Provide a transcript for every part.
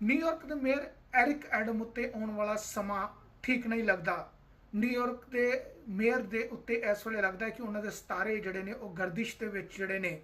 New York ਦੇ mayor Eric Adam ਉੱਤੇ ਆਉਣ ਵਾਲਾ ਸਮਾਂ ਠੀਕ ਨਹੀਂ ਲੱਗਦਾ। ਨਿਊਯਾਰਕ ਦੇ ਮੇਅਰ ਦੇ ਉੱਤੇ ਇਸ ਵੇਲੇ ਲੱਗਦਾ ਹੈ ਕਿ ਉਹਨਾਂ ਦੇ ਸਤਾਰੇ ਜਿਹੜੇ ਨੇ ਉਹ ਗਰਦਿਸ਼ ਦੇ ਵਿੱਚ ਜਿਹੜੇ ਨੇ।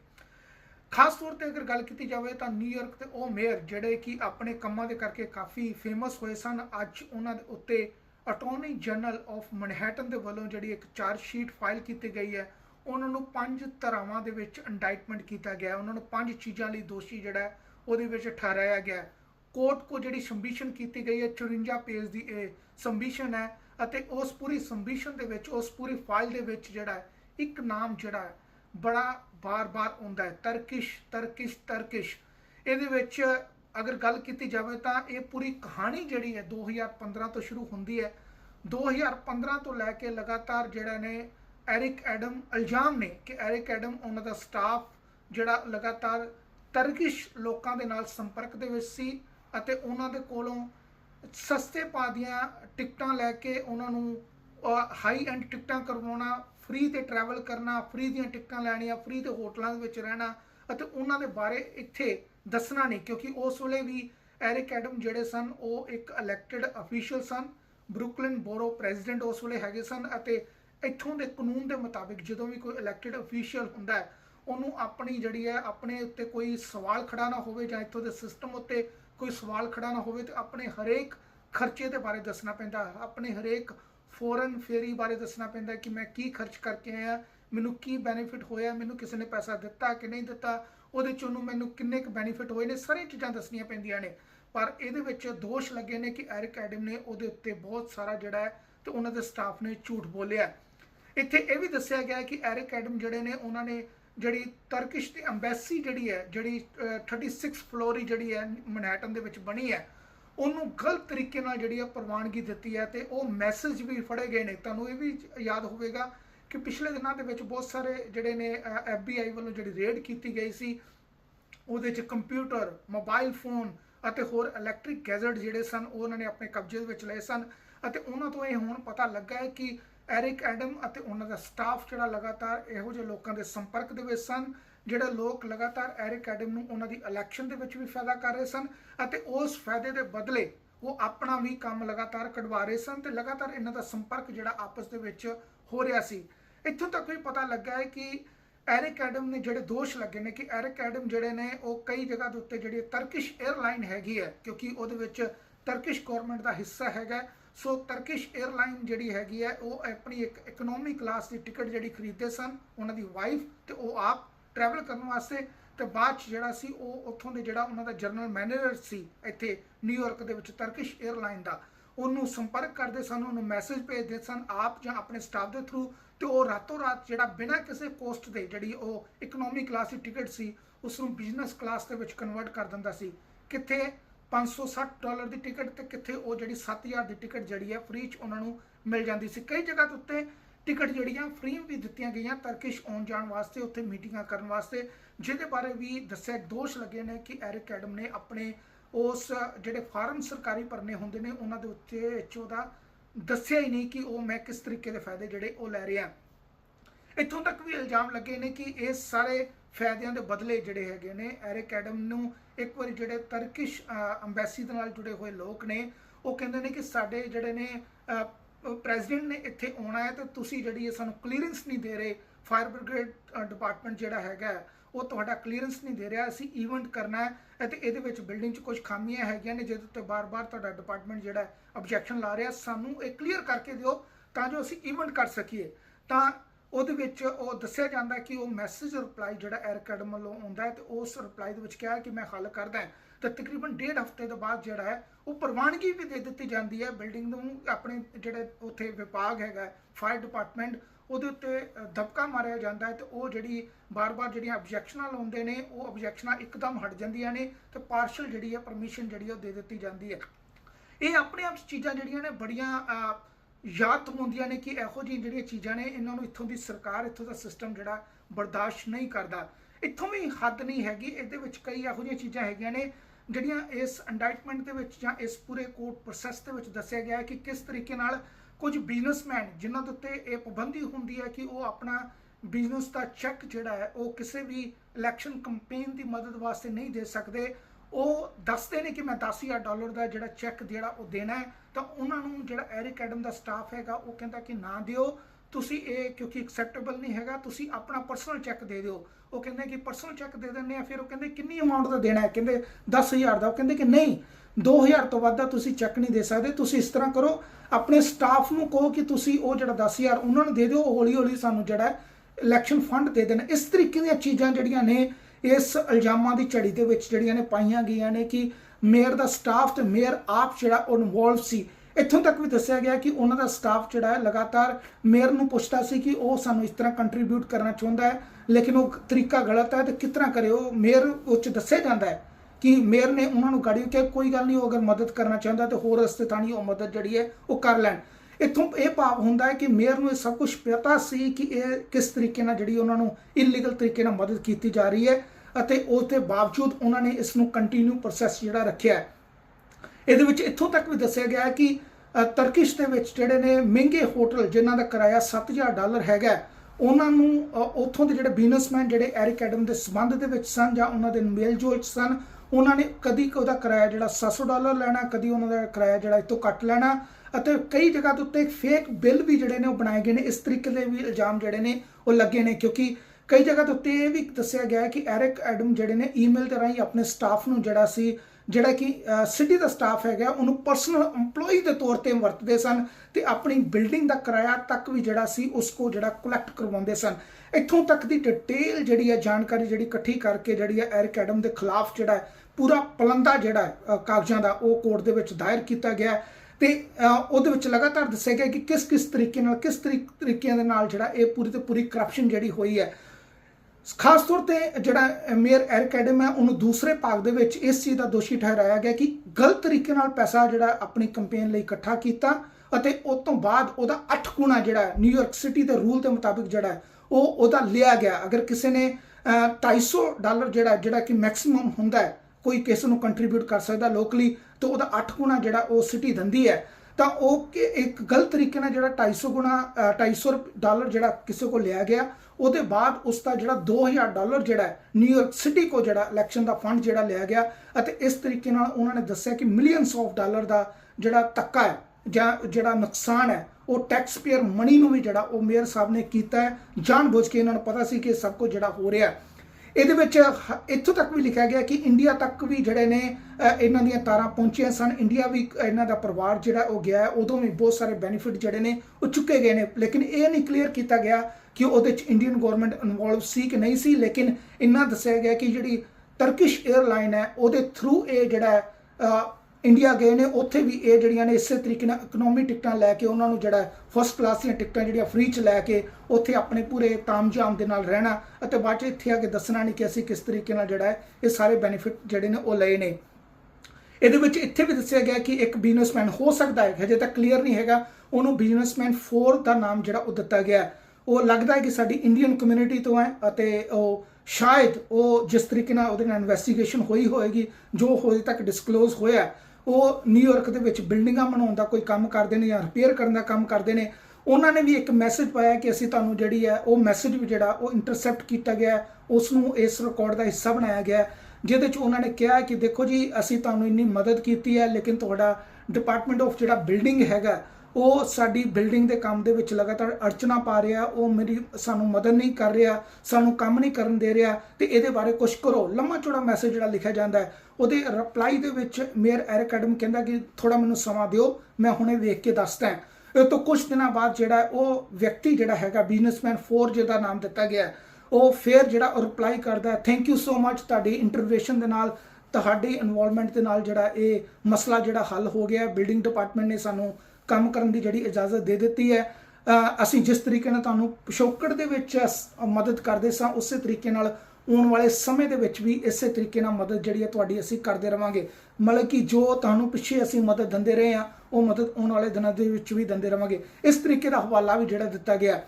ਖਾਸ ਤੌਰ ਤੇ ਅਗਰ ਗੱਲ ਕੀਤੀ ਜਾਵੇ ਤਾਂ ਨਿਊਯਾਰਕ ਦੇ ਉਹ ਮੇਅਰ ਜਿਹੜੇ ਕਿ ਆਪਣੇ ਕੰਮਾਂ ਦੇ ਕਰਕੇ ਕਾਫੀ ਫੇਮਸ ਹੋਏ ਸਨ, ਅੱਜ ਉਹਨਾਂ ਦੇ ਉੱਤੇ ਅਟਾਰਨੀ ਜਨਰਲ ਆਫ ਮਨਹੈਟਨ ਦੇ ਵੱਲੋਂ ਜਿਹੜੀ ਇੱਕ ਚਾਰਜ ਸ਼ੀਟ ਫਾਈਲ ਕੀਤੀ ਗਈ ਹੈ, ਉਹਨਾਂ ਨੂੰ ਪੰਜ ਧਾਰਾਵਾਂ ਦੇ ਵਿੱਚ ਇੰਡਾਈਟਮੈਂਟ ਕੀਤਾ ਗਿਆ ਉਹਨਾਂ ਨੂੰ ਪੰਜ ਚੀਜ਼ਾਂ ਲਈ ਦੋਸ਼ੀ ਜਿਹੜਾ ਉਹਦੇ ਵਿੱਚ ਠਹਿਰਾਇਆ ਗਿਆ ਕੋਰਟ ਕੋ ਜਿਹੜੀ ਸੰਬੀਸ਼ਨ ਕੀਤੀ ਗਈ ਹੈ 54 ਪੇਜ ਦੀ ਇਹ ਸੰਬੀਸ਼ਨ ਹੈ ਅਤੇ ਉਸ ਪੂਰੀ ਸੰਬੀਸ਼ਨ ਦੇ ਵਿੱਚ, ਉਸ ਪੂਰੀ ਫਾਈਲ ਦੇ ਵਿੱਚ ਜਿਹੜਾ ਇੱਕ ਨਾਮ ਜਿਹੜਾ ਹੈ, ਬੜਾ ਬਾਰ-ਬਾਰ ਆਉਂਦਾ ਹੈ, ਤਰਕਿਸ਼ ਤਰਕਿਸ਼ ਤਰਕਿਸ਼। ਇਹਦੇ ਵਿੱਚ ਅਗਰ ਗੱਲ ਕੀਤੀ ਜਾਵੇ ਤਾਂ ਇਹ ਪੂਰੀ ਕਹਾਣੀ ਜਿਹੜੀ ਹੈ 2015 ਤੋਂ ਸ਼ੁਰੂ ਹੁੰਦੀ ਹੈ। 2015 ਤੋਂ ਲੈ ਕੇ ਲਗਾਤਾਰ ਜਿਹੜਾ ਨੇ ਐਰਿਕ ਐਡਮ ਇਲਜ਼ਾਮ ਨੇ ਕਿ ਐਰਿਕ ਐਡਮ ਉਹਨਾਂ ਦਾ ਸਟਾਫ ਜਿਹੜਾ ਲਗਾਤਾਰ ਤਰਕਿਸ਼ ਲੋਕਾਂ ਦੇ ਨਾਲ ਸੰਪਰਕ ਦੇ ਵਿੱਚ ਸੀ। ਅਤੇ ਉਹਨਾਂ ਦੇ ਕੋਲੋਂ ਸਸਤੇ ਪਾ ਦੀਆਂ ਟਿਕਟਾਂ ਲੈ ਕੇ ਉਹਨਾਂ ਨੂੰ ਹਾਈ ਐਂਡ ਟਿਕਟਾਂ ਕਰਵਾਉਣਾ ਫ੍ਰੀ ਤੇ ਟਰੈਵਲ ਕਰਨਾ ਫ੍ਰੀ ਦੀਆਂ ਟਿਕਟਾਂ ਲੈਣੀਆਂ ਫ੍ਰੀ ਤੇ ਹੋਟਲਾਂ ਦੇ ਵਿੱਚ ਰਹਿਣਾ ਅਤੇ ਉਹਨਾਂ ਦੇ ਬਾਰੇ ਇੱਥੇ ਦੱਸਣਾ ਨਹੀਂ, ਕਿਉਂਕਿ ਉਸ ਵੇਲੇ ਵੀ ਐਰਿਕ ਐਡਮ ਜਿਹੜੇ ਸਨ, ਉਹ ਇੱਕ ਇਲੈਕਟਿਡ ਅਫੀਸ਼ੀਅਲ ਸਨ ਬਰੁਕਲਿਨ ਬੋਰੋ ਪ੍ਰੈਜ਼ੀਡੈਂਟ ਉਸ ਵੇਲੇ ਹੈਗੇ ਸਨ ਅਤੇ ਇੱਥੋਂ ਦੇ ਕਾਨੂੰਨ ਦੇ ਮੁਤਾਬਿਕ ਜਦੋਂ ਵੀ ਕੋਈ ਇਲੈਕਟਿਡ ਅਫੀਸ਼ੀਅਲ ਹੁੰਦਾ ਹੈ, ਉਹਨੂੰ ਆਪਣੀ ਜਿਹੜੀ ਹੈ, ਆਪਣੇ ਉੱਤੇ ਕੋਈ ਸਵਾਲ ਖੜਾ ਨਾ ਹੋਵੇ ਜਾਂ ਇੱਥੋਂ ਦੇ ਸਿਸਟਮ ਉੱਤੇ ਕੋਈ ਸਵਾਲ ਖੜਾ ਨਾ ਹੋਵੇ ਤੇ ਆਪਣੇ ਹਰੇਕ ਖਰਚੇ ਦੇ ਬਾਰੇ ਦੱਸਣਾ ਪੈਂਦਾ। ਆਪਣੇ ਹਰੇਕ ਫੋਰਨ ਫੇਰੀ ਬਾਰੇ ਦੱਸਣਾ ਪੈਂਦਾ ਕਿ ਮੈਂ ਕੀ ਖਰਚ ਕਰਕੇ ਆਇਆ, ਮੈਨੂੰ ਕੀ ਬੈਨੀਫਿਟ ਹੋਇਆ, ਮੈਨੂੰ ਕਿਸੇ ਨੇ ਪੈਸਾ ਦਿੱਤਾ ਕਿ ਨਹੀਂ ਦਿੱਤਾ, ਉਹਦੇ ਚ ਉਹਨੂੰ ਮੈਨੂੰ ਕਿੰਨੇ ਕੁ ਬੈਨੀਫਿਟ ਹੋਏ ਨੇ, ਸਾਰੀਆਂ ਚੀਜ਼ਾਂ ਦੱਸਣੀਆਂ ਪੈਂਦੀਆਂ ਨੇ। ਪਰ ਇਹਦੇ ਵਿੱਚ ਦੋਸ਼ ਲੱਗੇ ਨੇ ਕਿ ਐਰਿਕ ਐਡਮ ਨੇ ਉਹਦੇ ਉੱਤੇ ਬਹੁਤ ਸਾਰਾ ਜਿਹੜਾ ਹੈ ਤੇ ਉਹਨਾਂ ਦੇ ਸਟਾਫ ਨੇ ਝੂਠ ਬੋਲਿਆ। ਇੱਥੇ ਇਹ ਵੀ ਦੱਸਿਆ ਗਿਆ ਕਿ ਐਰਿਕ ਐਡਮ ਜਿਹੜੇ ਨੇ, ਉਹਨਾਂ ਨੇ ਜਿਹੜੀ ਤਰਕਿਸ਼ ਦੀ ਐਮਬੈਸੀ ਜਿਹੜੀ ਹੈ ਜਿਹੜੀ ਅਹ, 36 ਫਲੋਰੀ ਜਿਹੜੀ ਹੈ ਮਨਹੈਟਨ ਦੇ ਵਿੱਚ ਬਣੀ ਹੈ ਉਹਨੂੰ ਗਲਤ ਤਰੀਕੇ ਨਾਲ ਜਿਹੜੀ ਹੈ ਪ੍ਰਵਾਨਗੀ ਦਿੱਤੀ ਹੈ ਤੇ ਉਹ ਮੈਸੇਜ ਵੀ ਫੜੇ ਗਏ ਨੇ। ਤੁਹਾਨੂੰ ਇਹ ਵੀ ਯਾਦ ਹੋਵੇਗਾ ਕਿ ਪਿਛਲੇ ਦਿਨਾਂ ਦੇ ਵਿੱਚ ਬਹੁਤ ਸਾਰੇ ਜਿਹੜੇ ਨੇ ਐਫਬੀਆਈ ਵੱਲੋਂ ਜਿਹੜੀ ਰੇਡ ਕੀਤੀ ਗਈ ਸੀ ਉਹਦੇ 'ਚ ਕੰਪਿਊਟਰ ਮੋਬਾਈਲ ਫੋਨ ਅਤੇ ਹੋਰ ਇਲੈਕਟ੍ਰਿਕ ਗੈਜਟ ਜਿਹੜੇ ਸਨ ਉਹਨਾਂ ਨੇ ਆਪਣੇ ਕਬਜ਼ੇ ਦੇ ਵਿੱਚ ਲਏ ਸਨ ਅਤੇ ਉਹਨਾਂ ਤੋਂ ਇਹ ਹੁਣ ਪਤਾ ਲੱਗਾ ਹੈ ਕਿ ਐਰਿਕ ਐਡਮ ਅਤੇ ਉਹਨਾਂ ਦਾ ਸਟਾਫ ਜਿਹੜਾ ਲਗਾਤਾਰ ਇਹੋ ਜਿਹੇ ਲੋਕਾਂ ਦੇ ਸੰਪਰਕ ਦੇ ਵਿੱਚ ਸਨ, ਜਿਹੜੇ ਲੋਕ ਲਗਾਤਾਰ ਐਰਿਕ ਐਡਮ ਨੂੰ ਉਹਨਾਂ ਦੀ ਇਲੈਕਸ਼ਨ ਦੇ ਵਿੱਚ ਵੀ ਫਾਇਦਾ ਕਰ ਰਹੇ ਸਨ ਅਤੇ ਉਸ ਫਾਇਦੇ ਦੇ ਬਦਲੇ ਉਹ ਆਪਣਾ ਵੀ ਕੰਮ ਲਗਾਤਾਰ ਕਢਵਾ ਰਹੇ ਸਨ ਤੇ ਲਗਾਤਾਰ ਇਹਨਾਂ ਦਾ ਸੰਪਰਕ ਜਿਹੜਾ ਆਪਸ ਦੇ ਵਿੱਚ ਹੋ ਰਿਹਾ ਸੀ। ਇੱਥੋਂ ਤੱਕ ਵੀ ਪਤਾ ਲੱਗਾ ਹੈ ਕਿ ਐਰਿਕ ਐਡਮ ਨੇ ਜਿਹੜੇ ਦੋਸ਼ ਲੱਗੇ ਨੇ ਕਿ ਐਰਿਕ ਐਡਮ ਜਿਹੜੇ ਨੇ ਉਹ ਕਈ ਜਗ੍ਹਾ ਦੇ ਉੱਤੇ ਜਿਹੜੀ ਤਰਕਿਸ਼ 에ਅਰਲਾਈਨ ਹੈਗੀ ਹੈ, ਕਿਉਂਕਿ ਉਹਦੇ ਵਿੱਚ ਤਰਕਿਸ਼ ਗਵਰਨਮੈਂਟ ਦਾ ਹਿੱਸਾ ਹੈਗਾ ਸੋ ਤਰਕਿਸ਼ 에ਅਰਲਾਈਨ ਜਿਹੜੀ ਹੈਗੀ ਹੈ, ਉਹ ਆਪਣੀ ਇੱਕ ਇਕਨੋਮੀ ਕਲਾਸ ਦੀ ਟਿਕਟ ਜਿਹੜੀ ਖਰੀਦਦੇ ਸਨ, ਉਹਨਾਂ ਦੀ ਵਾਈਫ ਤੇ ਉਹ ਆਪ ਟਰੈਵਲ ਕਰਨ ਵਾਸਤੇ ਤੇ ਬਾਅਦ ਚ ਜਿਹੜਾ ਸੀ, ਉਹ ਉੱਥੋਂ ਦੇ ਜਿਹੜਾ ਉਹਨਾਂ ਦਾ ਜਨਰਲ ਮੈਨੇਜਰ ਸੀ, ਇੱਥੇ ਨਿਊਯਾਰਕ ਦੇ ਵਿੱਚ ਤਰਕਿਸ਼ 에ਅਰਲਾਈਨ ਦਾ, ਉਹਨੂੰ ਸੰਪਰਕ ਕਰਦੇ ਸਨ, ਉਹਨੂੰ ਮੈਸੇਜ ਭੇਜਦੇ ਸਨ, ਆਪ ਜਾਂ ਆਪਣੇ ਸਟਾਫ ਦੇ ਥਰੂ ਤੇ ਉਹ ਰਾਤੋਂ ਰਾਤ ਜਿਹੜਾ ਬਿਨਾਂ ਕਿਸੇ ਕੋਸਟ ਦੇ ਜਿਹੜੀ ਉਹ ਇਕਨੋਮੀ ਕਲਾਸ ਦੀ ਟਿਕਟ ਸੀ ਉਸ ਨੂੰ ਬਿਜ਼ਨਸ ਕਲਾਸ ਦੇ ਵਿੱਚ ਕਨਵਰਟ ਕਰ ਦਿੰਦਾ ਸੀ। ਕਿੱਥੇ? 560 ਡਾਲਰ ਦੀ ਟਿਕਟ ਤੇ ਕਿੱਥੇ ਉਹ ਜਿਹੜੀ 7000 ਦੀ ਟਿਕਟ ਜਿਹੜੀ ਹੈ ਫ੍ਰੀ ਚ ਉਹਨਾਂ ਨੂੰ ਮਿਲ ਜਾਂਦੀ ਸੀ। ਕਈ ਜਗ੍ਹਾ ਦੇ ਉੱਤੇ ਟਿਕਟ ਜਿਹੜੀਆਂ ਫ੍ਰੀ ਵੀ ਦਿੱਤੀਆਂ ਗਈਆਂ ਤਰਕਿਸ਼ ਆਉਣ ਜਾਣ ਵਾਸਤੇ, ਉੱਥੇ ਮੀਟਿੰਗਾਂ ਕਰਨ ਵਾਸਤੇ। ਜਿਹਦੇ ਬਾਰੇ ਵੀ ਦੱਸਿਆ, ਦੋਸ਼ ਲੱਗੇ ਨੇ ਕਿ ਐਰਿਕ ਐਡਮ ਨੇ ਆਪਣੇ ਉਸ ਜਿਹੜੇ ਫਾਰਮ ਸਰਕਾਰੀ ਭਰਨੇ ਹੁੰਦੇ ਨੇ, ਉਹਨਾਂ ਦੇ ਉੱਤੇ ਵਿੱਚ ਉਹਦਾ ਦੱਸਿਆ ਹੀ ਨਹੀਂ ਕਿ ਉਹ ਮੈਂ ਕਿਸ ਤਰੀਕੇ ਦੇ ਫਾਇਦੇ ਜਿਹੜੇ ਉਹ ਲੈ ਰਿਹਾ ਇੱਥੋਂ ਤੱਕ ਵੀ ਇਲਜ਼ਾਮ ਲੱਗੇ ਨੇ ਕਿ ਇਹ ਸਾਰੇ ਫਾਇਦਿਆਂ ਦੇ ਬਦਲੇ ਜਿਹੜੇ ਹੈਗੇ ਨੇ। ਐਰਿਕ ਐਡਮ ਨੂੰ ਇੱਕ ਵਾਰੀ ਜਿਹੜੇ ਤਰਕਿਸ਼ ਅੰਬੈਸੀ ਦੇ ਨਾਲ ਜੁੜੇ ਹੋਏ ਲੋਕ ਨੇ, ਉਹ ਕਹਿੰਦੇ ਨੇ ਕਿ ਸਾਡੇ ਜਿਹੜੇ ਨੇ ਪ੍ਰੈਜ਼ੀਡੈਂਟ ਨੇ ਇੱਥੇ ਆਉਣਾ ਹੈ ਤੇ ਤੁਸੀਂ ਜਿਹੜੀ ਇਹ ਸਾਨੂੰ ਕਲੀਅਰੈਂਸ ਨਹੀਂ ਦੇ ਰਹੇ ਫਾਇਰ ਬ੍ਰਿਗੇਡ ਡਿਪਾਰਟਮੈਂਟ ਜਿਹੜਾ ਹੈਗਾ, ਉਹ ਤੁਹਾਡਾ ਕਲੀਅਰੈਂਸ ਨਹੀਂ ਦੇ ਰਿਹਾ, ਅਸੀਂ ਇਵੈਂਟ ਕਰਨਾ ਹੈ ਅਤੇ ਇਹਦੇ ਵਿੱਚ ਬਿਲਡਿੰਗ 'ਚ ਕੁਝ ਖਾਮੀਆਂ ਹੈਗੀਆਂ ਨੇ, ਜਿਹਦੇ ਉੱਤੇ ਬਾਰ-ਬਾਰ ਤੁਹਾਡਾ ਡਿਪਾਰਟਮੈਂਟ ਜਿਹੜਾ ਆਬਜੈਕਸ਼ਨ ਲਾ ਰਿਹਾ, ਸਾਨੂੰ ਇਹ ਕਲੀਅਰ ਕਰਕੇ ਦਿਓ, ਤਾਂ ਜੋ ਅਸੀਂ ਇਵੈਂਟ ਕਰ ਸਕੀਏ। ਤਾਂ ਉਹਦੇ ਵਿੱਚ ਉਹ ਦੱਸਿਆ ਜਾਂਦਾ ਕਿ ਉਹ ਮੈਸੇਜ ਰਿਪਲਾਈ ਜਿਹੜਾ ਐਰਿਕ ਐਡਮ ਵੱਲੋਂ ਆਉਂਦਾ ਹੈ ਤੇ ਉਸ ਰਿਪਲਾਈ ਦੇ ਵਿੱਚ ਕਿਹਾ ਕਿ ਮੈਂ ਹੱਲ ਕਰਦਾ ਹਾਂ। ਤਕਰੀਬਨ ਡੇਢ ਹਫ਼ਤੇ ਤੋਂ ਬਾਅਦ ਜਿਹੜਾ ਹੈ, ਉਹ ਪ੍ਰਵਾਨਗੀ ਵੀ ਦੇ ਦਿੱਤੀ ਜਾਂਦੀ ਹੈ। ਬਿਲਡਿੰਗ ਨੂੰ ਆਪਣੇ ਜਿਹੜੇ ਉੱਥੇ ਵਿਭਾਗ ਹੈਗਾ ਫਾਇਰ ਡਿਪਾਰਟਮੈਂਟ ਉਹਦੇ ਉੱਤੇ ਦਬਕਾ ਮਾਰਿਆ ਜਾਂਦਾ ਹੈ ਤੇ ਉਹ ਜਿਹੜੀ ਬਾਰ-ਬਾਰ ਜਿਹੜੀਆਂ ਆਬਜੈਕਸ਼ਨਾਂ ਲਾਉਂਦੇ ਨੇ, ਉਹ ਆਬਜੈਕਸ਼ਨਾਂ ਇੱਕਦਮ ਹਟ ਜਾਂਦੀਆਂ ਨੇ ਤੇ ਪਾਰਸ਼ਲ ਜਿਹੜੀ ਹੈ ਪਰਮਿਸ਼ਨ ਜਿਹੜੀ ਉਹ ਦੇ ਦਿੱਤੀ ਜਾਂਦੀ ਹੈ। ਇਹ ਆਪਣੇ ਆਪ ਚੀਜ਼ਾਂ ਜਿਹੜੀਆਂ ਨੇ ਬੜੀਆਂ ਯਾਦ ਹੁੰਦੀਆਂ ਨੇ ਕਿ ਇਹੋ ਜਿਹੀਆਂ ਜਿਹੜੀਆਂ ਚੀਜ਼ਾਂ ਨੇ, ਇਹਨਾਂ ਨੂੰ ਇੱਥੋਂ ਦੀ ਸਰਕਾਰ, ਇੱਥੋਂ ਦਾ ਸਿਸਟਮ ਜਿਹੜਾ ਬਰਦਾਸ਼ਤ ਨਹੀਂ ਕਰਦਾ। ਇੱਥੋਂ ਵੀ ਹੱਦ ਨਹੀਂ ਹੈਗੀ, ਇਹਦੇ ਵਿੱਚ ਕਈ ਇਹੋ ਜਿਹੀਆਂ ਚੀਜ਼ਾਂ ਹੈਗੀਆਂ ਨੇ, ਜਿਹੜੀਆਂ ਇਸ ਅੰਡਾਈਟਮੈਂਟ ਦੇ ਵਿੱਚ ਜਾਂ ਇਸ ਪੂਰੇ ਕੋਰਟ ਪ੍ਰੋਸੈਸ ਦੇ ਵਿੱਚ ਦੱਸਿਆ ਗਿਆ ਹੈ ਕਿ ਕਿਸ ਤਰੀਕੇ ਨਾਲ ਕੁਝ ਬਿਜ਼ਨਸਮੈਨ ਜਿਨ੍ਹਾਂ ਦੇ ਉੱਤੇ ਇਹ ਪਾਬੰਦੀ ਹੁੰਦੀ ਹੈ ਕਿ ਉਹ ਆਪਣਾ ਬਿਜ਼ਨਸ ਦਾ ਚੈੱਕ ਜਿਹੜਾ ਹੈ, ਉਹ ਕਿਸੇ ਵੀ ਇਲੈਕਸ਼ਨ ਕੈਂਪੇਨ ਦੀ ਮਦਦ ਵਾਸਤੇ ਨਹੀਂ ਦੇ ਸਕਦੇ ਉਹ ਦੱਸਦੇ ਨੇ ਕਿ ਮੈਂ 10000 ਡਾਲਰ ਦਾ ਜਿਹੜਾ ਚੈੱਕ ਜਿਹੜਾ ਉਹ ਦੇਣਾ ਹੈ, ਤਾਂ ਉਹਨਾਂ ਨੂੰ ਜਿਹੜਾ ਐਰਿਕ ਐਡਮ ਦਾ ਸਟਾਫ ਹੈਗਾ, ਉਹ ਕਹਿੰਦਾ ਕਿ ਨਾ ਦਿਓ, ਤੁਸੀਂ ਇਹ ਕਿਉਂਕਿ ਐਕਸੈਪਟੇਬਲ ਨਹੀਂ ਹੈਗਾ, ਤੁਸੀਂ ਆਪਣਾ ਪਰਸਨਲ ਚੈੱਕ ਦੇ ਦਿਓ। ਉਹ ਕਹਿੰਦੇ ਕਿ ਪਰਸਨਲ ਚੈੱਕ ਦੇ ਦਿੰਦੇ ਆ, ਫਿਰ ਉਹ ਕਹਿੰਦੇ ਕਿੰਨੀ ਅਮਾਉਂਟ ਦਾ ਦੇਣਾ ਹੈ? ਕਹਿੰਦੇ 10000 ਦਾ। ਉਹ ਕਹਿੰਦੇ ਕਿ ਨਹੀਂ 2000 ਤੋਂ ਵੱਧ ਦਾ ਤੁਸੀਂ ਚੈੱਕ ਨਹੀਂ ਦੇ ਸਕਦੇ, ਤੁਸੀਂ ਇਸ ਤਰ੍ਹਾਂ ਕਰੋ, ਆਪਣੇ ਸਟਾਫ ਨੂੰ ਕਹੋ ਕਿ ਤੁਸੀਂ ਉਹ ਜਿਹੜਾ 10000 ਉਹਨਾਂ ਨੂੰ ਦੇ ਦਿਓ ਹੌਲੀ ਹੌਲੀ ਸਾਨੂੰ ਜਿਹੜਾ ਇਲੈਕਸ਼ਨ ਫੰਡ ਦੇ ਦੇਣ। ਇਸ ਤਰੀਕੇ ਦੀਆਂ ਚੀਜ਼ਾਂ ਜਿਹੜੀਆਂ ਨੇ ਇਸ ਇਲਜ਼ਾਮਾਂ ਦੀ ਝੜੀ ਦੇ ਵਿੱਚ ਜਿਹੜੀਆਂ ਨੇ ਪਾਈਆਂ ਗਈਆਂ ਨੇ ਕਿ ਮੇਅਰ ਦਾ ਸਟਾਫ ਤੇ ਮੇਅਰ ਆਪ ਜਿਹੜਾ ਉਹ ਇਨਵੋਲਵ ਸੀ। ਇੱਥੋਂ ਤੱਕ ਵੀ ਦੱਸਿਆ ਗਿਆ ਕਿ ਉਹਨਾਂ ਦਾ ਸਟਾਫ ਜਿਹੜਾ ਹੈ ਲਗਾਤਾਰ ਮੇਅਰ ਨੂੰ ਪੁੱਛਦਾ ਸੀ ਕਿ ਉਹ ਸਾਨੂੰ ਇਸ ਤਰ੍ਹਾਂ ਕੰਟਰੀਬਿਊਟ ਕਰਨਾ ਚਾਹੁੰਦਾ ਹੈ, ਲੇਕਿਨ ਉਹ ਤਰੀਕਾ ਗਲਤ ਹੈ ਤੇ ਕਿਸ ਤਰ੍ਹਾਂ ਕਰੇ ਉਹ ਮੇਅਰ ਉੱਚ ਦੱਸਿਆ ਜਾਂਦਾ ਹੈ ਕਿ ਮੇਅਰ ਨੇ ਉਹਨਾਂ ਨੂੰ ਗਾੜੀ ਕਿ ਕੋਈ ਗੱਲ ਨਹੀਂ, ਉਹ ਅਗਰ ਮਦਦ ਕਰਨਾ ਚਾਹੁੰਦਾ ਤੇ ਹੋਰ ਰਸਤੇ ਥਾਣੀ ਉਹ ਮਦਦ ਜਿਹੜੀ ਹੈ ਉਹ ਕਰ ਲੈਣ। ਇੱਥੋਂ ਇਹ ਭਾਵ ਹੁੰਦਾ ਹੈ ਕਿ ਮੇਅਰ ਨੂੰ ਇਹ ਸਭ ਕੁਝ ਪਤਾ ਸੀ ਕਿ ਇਹ ਕਿਸ ਤਰੀਕੇ ਨਾਲ ਜਿਹੜੀ ਉਹਨਾਂ ਨੂੰ ਇਲੀਗਲ ਤਰੀਕੇ ਨਾਲ ਮਦਦ ਕੀਤੀ ਜਾ ਰਹੀ ਹੈ ਅਤੇ ਉਸ ਦੇ ਬਾਵਜੂਦ ਉਹਨਾਂ ਨੇ ਇਸ ਨੂੰ ਕੰਟੀਨਿਊ ਪ੍ਰੋਸੈਸ ਜਿਹੜਾ ਰੱਖਿਆ ਹੈ। ਇਹਦੇ ਵਿੱਚ ਇੱਥੋਂ ਤੱਕ ਵੀ ਦੱਸਿਆ ਗਿਆ ਹੈ ਕਿ ਤਰਕਿਸ਼ ਦੇ ਵਿੱਚ ਜਿਹੜੇ ਨੇ ਮਹਿੰਗੇ ਹੋਟਲ ਜਿਨ੍ਹਾਂ ਦਾ ਕਿਰਾਇਆ 7000 ਡਾਲਰ ਹੈਗਾ ਉਹਨਾਂ ਨੂੰ ਉੱਥੋਂ ਦੇ ਜਿਹੜੇ ਬਿਜ਼ਨਸਮੈਨ ਜਿਹੜੇ ਐਰਿਕ ਐਡਮ ਦੇ ਸਬੰਧ ਦੇ ਵਿੱਚ ਸਨ ਜਾਂ ਉਹਨਾਂ ਦੇ ਮੇਲ ਜੋਲ 'ਚ ਸਨ, ਉਹਨਾਂ ਨੇ ਕਦੀ ਉਹਦਾ ਕਿਰਾਇਆ ਜਿਹੜਾ 700 ਡਾਲਰ ਲੈਣਾ, ਕਦੀ ਉਹਨਾਂ ਦਾ ਕਿਰਾਇਆ ਜਿਹੜਾ ਇਸ ਤੋਂ ਘੱਟ ਲੈਣਾ ਅਤੇ ਕਈ ਜਗ੍ਹਾ ਦੇ ਉੱਤੇ ਫੇਕ ਬਿੱਲ ਵੀ ਜਿਹੜੇ ਨੇ ਉਹ ਬਣਾਏ ਗਏ ਨੇ, ਇਸ ਤਰੀਕੇ ਦੇ ਵੀ ਇਲਜ਼ਾਮ ਜਿਹੜੇ ਨੇ ਉਹ ਲੱਗੇ ਨੇ, ਕਿਉਂਕਿ ਕਈ ਜਗ੍ਹਾ ਦੇ ਉੱਤੇ ਇਹ ਵੀ ਦੱਸਿਆ ਗਿਆ ਹੈ ਕਿ ਐਰਿਕ ਐਡਮ ਜਿਹੜੇ ਨੇ ਈਮੇਲ ਦੇ ਰਾਹੀਂ ਆਪਣੇ ਸਟਾਫ ਨੂੰ ਜਿਹੜਾ ਸੀ, ਜਿਹੜਾ ਕਿ ਸਿਟੀ ਦਾ ਸਟਾਫ ਹੈਗਾ, ਉਹਨੂੰ ਪਰਸਨਲ EMPLOYE ਦੇ ਤੌਰ ਤੇ ਵਰਤਦੇ ਸਨ ਤੇ ਆਪਣੀ ਬਿਲਡਿੰਗ ਦਾ ਕਿਰਾਇਆ ਤੱਕ ਵੀ ਜਿਹੜਾ ਸੀ ਉਸ ਕੋ ਜਿਹੜਾ ਕਲੈਕਟ ਕਰਵਾਉਂਦੇ ਸਨ। ਇੱਥੋਂ ਤੱਕ ਦੀ ਡਿਟੇਲ ਜਿਹੜੀ ਹੈ, ਜਾਣਕਾਰੀ ਜਿਹੜੀ ਇਕੱਠੀ ਕਰਕੇ ਜਿਹੜੀ ਹੈ ਐਰਿਕ ਐਡਮ ਦੇ ਖਿਲਾਫ ਜਿਹੜਾ ਹੈ, ਪੂਰਾ ਪਲੰਦਾ ਜਿਹੜਾ ਕਾਗਜ਼ਾਂ ਦਾ ਉਹ ਕੋਰਟ ਦੇ ਵਿੱਚ ਦਾਇਰ ਕੀਤਾ ਗਿਆ ਹੈ। ਤੇ ਉਹਦੇ ਵਿੱਚ ਲਗਾਤਾਰ ਦੱਸਿਆ ਗਿਆ ਕਿ ਕਿਸ ਕਿਸ ਤਰੀਕੇ ਨਾਲ ਕਿਸ ਤਰੀਕ- ਤਰੀਕਿਆਂ ਦੇ ਨਾਲ ਜਿਹੜਾ ਇਹ ਪੂਰੀ ਤੇ ਪੂਰੀ ਕਰਪਸ਼ਨ ਜਿਹੜੀ ਹੋਈ ਹੈ। ਖਾਸ ਤੌਰ ਤੇ ਜਿਹੜਾ ਮੇਅਰ ਐਰਿਕ ਐਡਮ ਹੈ ਉਹਨੂੰ ਦੂਸਰੇ ਭਾਗ ਦੇ ਵਿੱਚ ਇਸ ਚੀਜ਼ ਦਾ ਦੋਸ਼ੀ ਠਹਿਰਾਇਆ ਗਿਆ ਕਿ ਗਲਤ ਤਰੀਕੇ ਨਾਲ ਪੈਸਾ ਜਿਹੜਾ ਆਪਣੀ ਕੈਂਪੇਨ ਲਈ ਇਕੱਠਾ ਕੀਤਾ ਅਤੇ ਉਸ ਤੋਂ ਬਾਅਦ ਉਹਦਾ 8 ਗੁਣਾ ਜਿਹੜਾ ਹੈ, ਨਿਊਯਾਰਕ ਸਿਟੀ ਦੇ ਰੂਲ ਦੇ ਮੁਤਾਬਿਕ ਜਿਹੜਾ ਉਹ ਉਹਦਾ ਲਿਆ ਗਿਆ। ਅਗਰ ਕਿਸੇ ਨੇ ਅ, 250 ਡਾਲਰ ਜਿਹੜਾ ਜਿਹੜਾ ਕਿ ਮੈਕਸਿਮਮ ਹੁੰਦਾ ਹੈ ਕੋਈ ਕਿਸੇ ਨੂੰ ਕੰਟਰੀਬਿਊਟ ਕਰ ਸਕਦਾ ਲੋਕਲੀ ਤਾਂ ਉਹਦਾ 8 ਗੁਣਾ ਜਿਹੜਾ ਉਹ ਸਿਟੀ ਦਿੰਦੀ ਹੈ ਤਾਂ ਉਹ ਕਿ ਇੱਕ ਗਲਤ ਤਰੀਕੇ ਨਾਲ ਜਿਹੜਾ 250 ਗੁਣਾ ਅ, 250 ਡਾਲਰ ਜਿਹੜਾ ਕਿਸੇ ਕੋਲ ਲਿਆ ਗਿਆ ਉਹਦੇ ਬਾਅਦ ਉਸ ਦਾ ਜਿਹੜਾ 2000 ਡਾਲਰ ਜਿਹੜਾ ਹੈ, ਨਿਊਯਾਰਕ ਸਿਟੀ ਕੋ ਜਿਹੜਾ ਇਲੈਕਸ਼ਨ ਦਾ ਫੰਡ ਜਿਹੜਾ ਲਿਆ ਗਿਆ ਅਤੇ ਇਸ ਤਰੀਕੇ ਨਾਲ ਉਹਨਾਂ ਨੇ ਦੱਸਿਆ ਕਿ ਮਿਲੀਅਨਸ ਆਫ ਡਾਲਰ ਦਾ ਜਿਹੜਾ ਤੱਕਾ ਹੈ ਜਾਂ ਜਿਹੜਾ ਨੁਕਸਾਨ ਹੈ ਉਹ ਟੈਕਸ ਪੇਅਰ ਮਨੀ ਨੂੰ ਵੀ ਜਿਹੜਾ ਉਹ ਮੇਅਰ ਸਾਹਿਬ ਨੇ ਕੀਤਾ ਹੈ। ਜਾਣ ਜਾਣਬੁੱਝ ਕੇ ਇਹਨਾਂ ਨੂੰ ਪਤਾ ਸੀ ਕਿ ਸਭ ਕੁਝ ਜਿਹੜਾ ਹੋ ਰਿਹਾ ਹੈ। ਇਹਦੇ ਵਿੱਚ ਹ- ਇੱਥੋਂ ਤੱਕ ਵੀ ਲਿਖਿਆ ਗਿਆ ਕਿ ਇੰਡੀਆ ਤੱਕ ਵੀ ਜਿਹੜੇ ਨੇ ਇਹਨਾਂ ਦੀਆਂ ਤਾਰਾਂ ਪਹੁੰਚੀਆਂ ਸਨ। ਇੰਡੀਆ ਵੀ ਇਹਨਾਂ ਦਾ ਪਰਿਵਾਰ ਜਿਹੜਾ ਉਹ ਗਿਆ ਉਦੋਂ ਵੀ ਬਹੁਤ ਸਾਰੇ ਬੈਨੀਫਿਟ ਜਿਹੜੇ ਨੇ, ਉਹ ਚੁੱਕੇ ਗਏ ਨੇ। ਲੇਕਿਨ ਇਹ ਨਹੀਂ ਕਲੀਅਰ ਕੀਤਾ ਗਿਆ ਕਿ ਉਹਦੇ ਚ ਇੰਡੀਅਨ ਗਵਰਨਮੈਂਟ ਇਨਵੋਲਵ ਸੀ ਕਿ ਨਹੀਂ ਸੀ। ਲੇਕਿਨ ਇੰਨਾ ਦੱਸਿਆ ਗਿਆ ਕਿ ਜਿਹੜੀ ਟਰਕਿਸ਼ 에ਅਰਲਾਈਨ ਹੈ, ਉਹਦੇ ਥਰੂ ਇਹ ਜਿਹੜਾ ਇੰਡੀਆ ਗਏ ਨੇ, ਉੱਥੇ ਵੀ ਇਹ ਜਿਹੜੀਆਂ ਨੇ ਇਸੇ ਤਰੀਕੇ ਨਾਲ ਇਕਨੋਮੀ ਟਿਕਟਾਂ ਲੈ ਕੇ ਉਹਨਾਂ ਨੂੰ ਜਿਹੜਾ ਫਸਟ ਕਲਾਸ ਦੀਆਂ ਟਿਕਟਾਂ ਜਿਹੜੀਆਂ ਫ੍ਰੀ ਚ ਲੈ ਕੇ ਉੱਥੇ ਆਪਣੇ ਪੂਰੇ ਤਾਮਝਾਮ ਦੇ ਨਾਲ ਰਹਿਣਾ ਅਤੇ ਬਾਅਦ ਚ ਇੱਥੇ ਆ ਕੇ ਦੱਸਣਾ ਨਹੀਂ ਕਿ ਅਸੀਂ ਕਿਸ ਤਰੀਕੇ ਨਾਲ ਜਿਹੜਾ ਹੈ, ਇਹ ਸਾਰੇ ਬੈਨੀਫਿਟ ਜਿਹੜੇ ਨੇ ਉਹ ਲਏ ਨੇ। ਇਹਦੇ ਵਿੱਚ ਇੱਥੇ ਵੀ ਦੱਸਿਆ ਗਿਆ ਕਿ ਇੱਕ ਬਿਜ਼ਨਸਮੈਨ ਹੋ ਸਕਦਾ ਹੈ, ਹਜੇ ਤੱਕ ਕਲੀਅਰ ਨਹੀਂ ਹੈਗਾ, ਉਹਨੂੰ ਬਿਜ਼ਨਸਮੈਨ 4 ਦਾ ਨਾਮ ਜਿਹੜਾ ਉਹ ਦਿੱਤਾ ਗਿਆ ਉਹ ਲੱਗਦਾ ਹੈ ਕਿ ਸਾਡੀ ਇੰਡੀਅਨ ਕਮਿਊਨਿਟੀ ਤੋਂ ਹੈ ਅਤੇ ਉਹ ਸ਼ਾਇਦ ਉਹ ਜਿਸ ਤਰੀਕੇ ਨਾਲ ਉਹਦੇ ਨਾਲ ਇਨਵੈਸਟੀਗੇਸ਼ਨ ਹੋਈ ਹੋਏਗੀ, ਜੋ ਹੋਏ ਤੱਕ ਡਿਸਕਲੋਜ਼ ਹੋਇਆ ਉਹ ਨਿਊਯਾਰਕ ਦੇ ਵਿੱਚ ਬਿਲਡਿੰਗਾਂ ਬਣਾਉਣ ਦਾ ਕੋਈ ਕੰਮ ਕਰਦੇ ਨੇ ਜਾਂ ਰਿਪੇਅਰ ਕਰਨ ਦਾ ਕੰਮ ਕਰਦੇ ਨੇ ਉਹਨਾਂ ਨੇ ਵੀ ਇੱਕ ਮੈਸੇਜ ਪਾਇਆ ਕਿ ਅਸੀਂ ਤੁਹਾਨੂੰ ਜਿਹੜੀ ਹੈ ਉਹ ਮੈਸੇਜ ਵੀ ਜਿਹੜਾ ਉਹ ਇੰਟਰਸੈਪਟ ਕੀਤਾ ਗਿਆ ਹੈ, ਉਸ ਨੂੰ ਇਸ ਰਿਕਾਰਡ ਦਾ ਹਿੱਸਾ ਬਣਾਇਆ ਗਿਆ ਜਿਹਦੇ ਚ ਉਹਨਾਂ ਨੇ ਕਿਹਾ ਕਿ ਦੇਖੋ ਜੀ ਅਸੀਂ ਤੁਹਾਨੂੰ ਇੰਨੀ ਮਦਦ ਕੀਤੀ ਹੈ ਲੇਕਿਨ ਤੁਹਾਡਾ ਡਿਪਾਰਟਮੈਂਟ ਆਫ ਜਿਹੜਾ ਬਿਲਡਿੰਗ ਹੈਗਾ ਉਹ ਸਾਡੀ ਬਿਲਡਿੰਗ ਦੇ ਕੰਮ ਦੇ ਵਿੱਚ ਲਗਾਤਾਰ ਅੜਚਨਾ ਪਾ ਰਿਹਾ, ਉਹ ਮੇਰੀ, ਸਾਨੂੰ ਮਦਦ ਨਹੀਂ ਕਰ ਰਿਹਾ, ਸਾਨੂੰ ਕੰਮ ਨਹੀਂ ਕਰਨ ਦੇ ਰਿਹਾ ਤੇ ਇਹਦੇ ਬਾਰੇ ਕੁਝ ਕਰੋ ਲੰਮਾ ਚੌੜਾ ਮੈਸੇਜ ਜਿਹੜਾ ਲਿਖਿਆ ਜਾਂਦਾ ਹੈ, ਉਹਦੇ ਰਿਪਲਾਈ ਦੇ ਵਿੱਚ ਮੇਅਰ ਐਰ ਐਡਮ ਕਹਿੰਦਾ ਕਿ ਥੋੜਾ ਮੈਨੂੰ ਸਮਾਂ ਦਿਓ, ਮੈਂ ਹੁਣੇ ਵੇਖ ਕੇ ਦੱਸਦਾ ਇਹ ਤੋਂ ਕੁਝ ਦਿਨਾਂ ਬਾਅਦ ਜਿਹੜਾ ਉਹ ਵਿਅਕਤੀ ਜਿਹੜਾ ਹੈਗਾ ਬਿਜ਼ਨਸਮੈਨ 4 ਜਿਹਦਾ ਨਾਮ ਦਿੱਤਾ ਗਿਆ ਉਹ ਫੇਰ ਜਿਹੜਾ ਰਿਪਲਾਈ ਕਰਦਾ ਥੈਂਕ ਯੂ ਸੋ ਮੱਚ ਤੁਹਾਡੀ ਇੰਟਰਵੇਸ਼ਨ ਦੇ ਨਾਲ, ਤੁਹਾਡੀ ਇਨਵੋਲਵਮੈਂਟ ਦੇ ਨਾਲ ਜਿਹੜਾ ਇਹ ਮਸਲਾ ਜਿਹੜਾ ਹੱਲ ਹੋ ਗਿਆ ਬਿਲਡਿੰਗ ਡਿਪਾਰਟਮੈਂਟ ਨੇ ਸਾਨੂੰ ਕੰਮ ਕਰਨ ਦੀ ਜਿਹੜੀ ਇਜਾਜ਼ਤ ਦੇ ਦਿੱਤੀ ਹੈ ਅਸੀਂ ਜਿਸ ਤਰੀਕੇ ਨਾਲ ਤੁਹਾਨੂੰ ਪਿਛੋਕੜ ਦੇ ਵਿੱਚ ਮਦਦ ਕਰਦੇ ਸਾਂ, ਉਸੇ ਤਰੀਕੇ ਨਾਲ ਆਉਣ ਵਾਲੇ ਸਮੇਂ ਦੇ ਵਿੱਚ ਵੀ ਇਸੇ ਤਰੀਕੇ ਨਾਲ ਮਦਦ ਜਿਹੜੀ ਹੈ ਤੁਹਾਡੀ ਅਸੀਂ ਕਰਦੇ ਰਵਾਂਗੇ। ਮਤਲਬ ਕਿ ਜੋ ਤੁਹਾਨੂੰ ਪਿੱਛੇ ਅਸੀਂ ਮਦਦ ਦਿੰਦੇ ਰਹੇ ਹਾਂ, ਉਹ ਮਦਦ ਆਉਣ ਵਾਲੇ ਦਿਨਾਂ ਦੇ ਵਿੱਚ ਵੀ ਦਿੰਦੇ ਰਵਾਂਗੇ। ਇਸ ਤਰੀਕੇ ਦਾ ਹਵਾਲਾ ਵੀ ਜਿਹੜਾ ਦਿੱਤਾ ਗਿਆ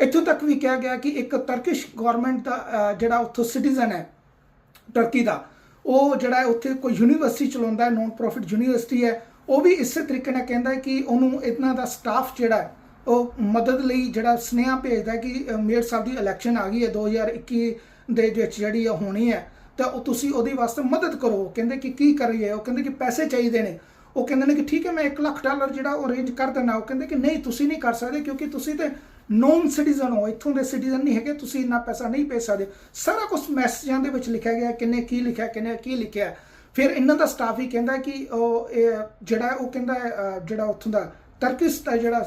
ਇੱਥੋਂ ਤੱਕ ਵੀ ਕਿਹਾ ਗਿਆ ਕਿ ਇੱਕ ਟਰਕਿਸ਼ ਗਵਰਨਮੈਂਟ ਦਾ ਜਿਹੜਾ ਉੱਥੋਂ ਸਿਟੀਜ਼ਨ ਹੈ ਟਰਕੀ ਦਾ, ਉਹ ਜਿਹੜਾ ਉੱਥੇ ਕੋਈ ਯੂਨੀਵਰਸਿਟੀ ਚਲਾਉਂਦਾ ਹੈ ਨਾਨ ਪ੍ਰੋਫਿਟ ਯੂਨੀਵਰਸਿਟੀ ਹੈ ਉਹ ਵੀ ਇਸੇ ਤਰੀਕੇ ਨਾਲ ਕਹਿੰਦਾ ਹੈ ਕਿ ਉਹਨੂੰ ਇਹਨਾਂ ਦਾ ਸਟਾਫ ਜਿਹੜਾ ਹੈ, ਉਹ ਮਦਦ ਲਈ ਜਿਹੜਾ ਸੁਨੇਹਾ ਭੇਜਦਾ ਕਿ ਮੇਅਰ ਸਾਹਿਬ ਦੀ ਇਲੈਕਸ਼ਨ ਆ ਗਈ ਹੈ 2021 ਦੇ ਵਿੱਚ ਜਿਹੜੀ ਉਹ ਹੋਣੀ ਹੈ, ਤਾਂ ਉਹ ਤੁਸੀਂ ਉਹਦੇ ਵਾਸਤੇ ਮਦਦ ਕਰੋ। ਕਹਿੰਦੇ ਕਿ ਕੀ ਕਰੀਏ ਉਹ ਕਹਿੰਦੇ ਕਿ ਪੈਸੇ ਚਾਹੀਦੇ ਨੇ। ਉਹ ਕਹਿੰਦੇ ਨੇ ਕਿ ਠੀਕ ਹੈ, ਮੈਂ 1 ਲੱਖ ਡਾਲਰ ਜਿਹੜਾ ਉਹ ਅਰੇਂਜ ਕਰ ਦਿੰਦਾ ਉਹ ਕਹਿੰਦੇ ਕਿ ਨਹੀਂ, ਤੁਸੀਂ ਨਹੀਂ ਕਰ ਸਕਦੇ ਕਿਉਂਕਿ ਤੁਸੀਂ ਤੇ ਨੋਨ ਸਿਟੀਜ਼ਨ ਹੋ, ਇੱਥੋਂ ਦੇ ਸਿਟੀਜ਼ਨ ਨਹੀਂ ਹੈਗੇ, ਤੁਸੀਂ ਇੰਨਾ ਪੈਸਾ ਨਹੀਂ ਭੇਜ ਸਕਦੇ। ਸਾਰਾ ਕੁਝ ਮੈਸੇਜਾਂ ਦੇ ਵਿੱਚ ਲਿਖਿਆ ਗਿਆ ਕਿੰਨੇ ਕੀ ਲਿਖਿਆ, ਕਿੰਨੇ ਕੀ ਲਿਖਿਆ ਫਿਰ ਇਹਨਾਂ ਦਾ ਸਟਾਫ ਹੀ ਕਹਿੰਦਾ ਕਿ ਉਹ, ਇਹ ਜਿਹੜਾ ਉਹ ਕਹਿੰਦਾ ਜਿਹੜਾ ਉੱਥੋਂ ਦਾ ਟਰਕਿਸ ਦਾ ਜਿਹੜਾ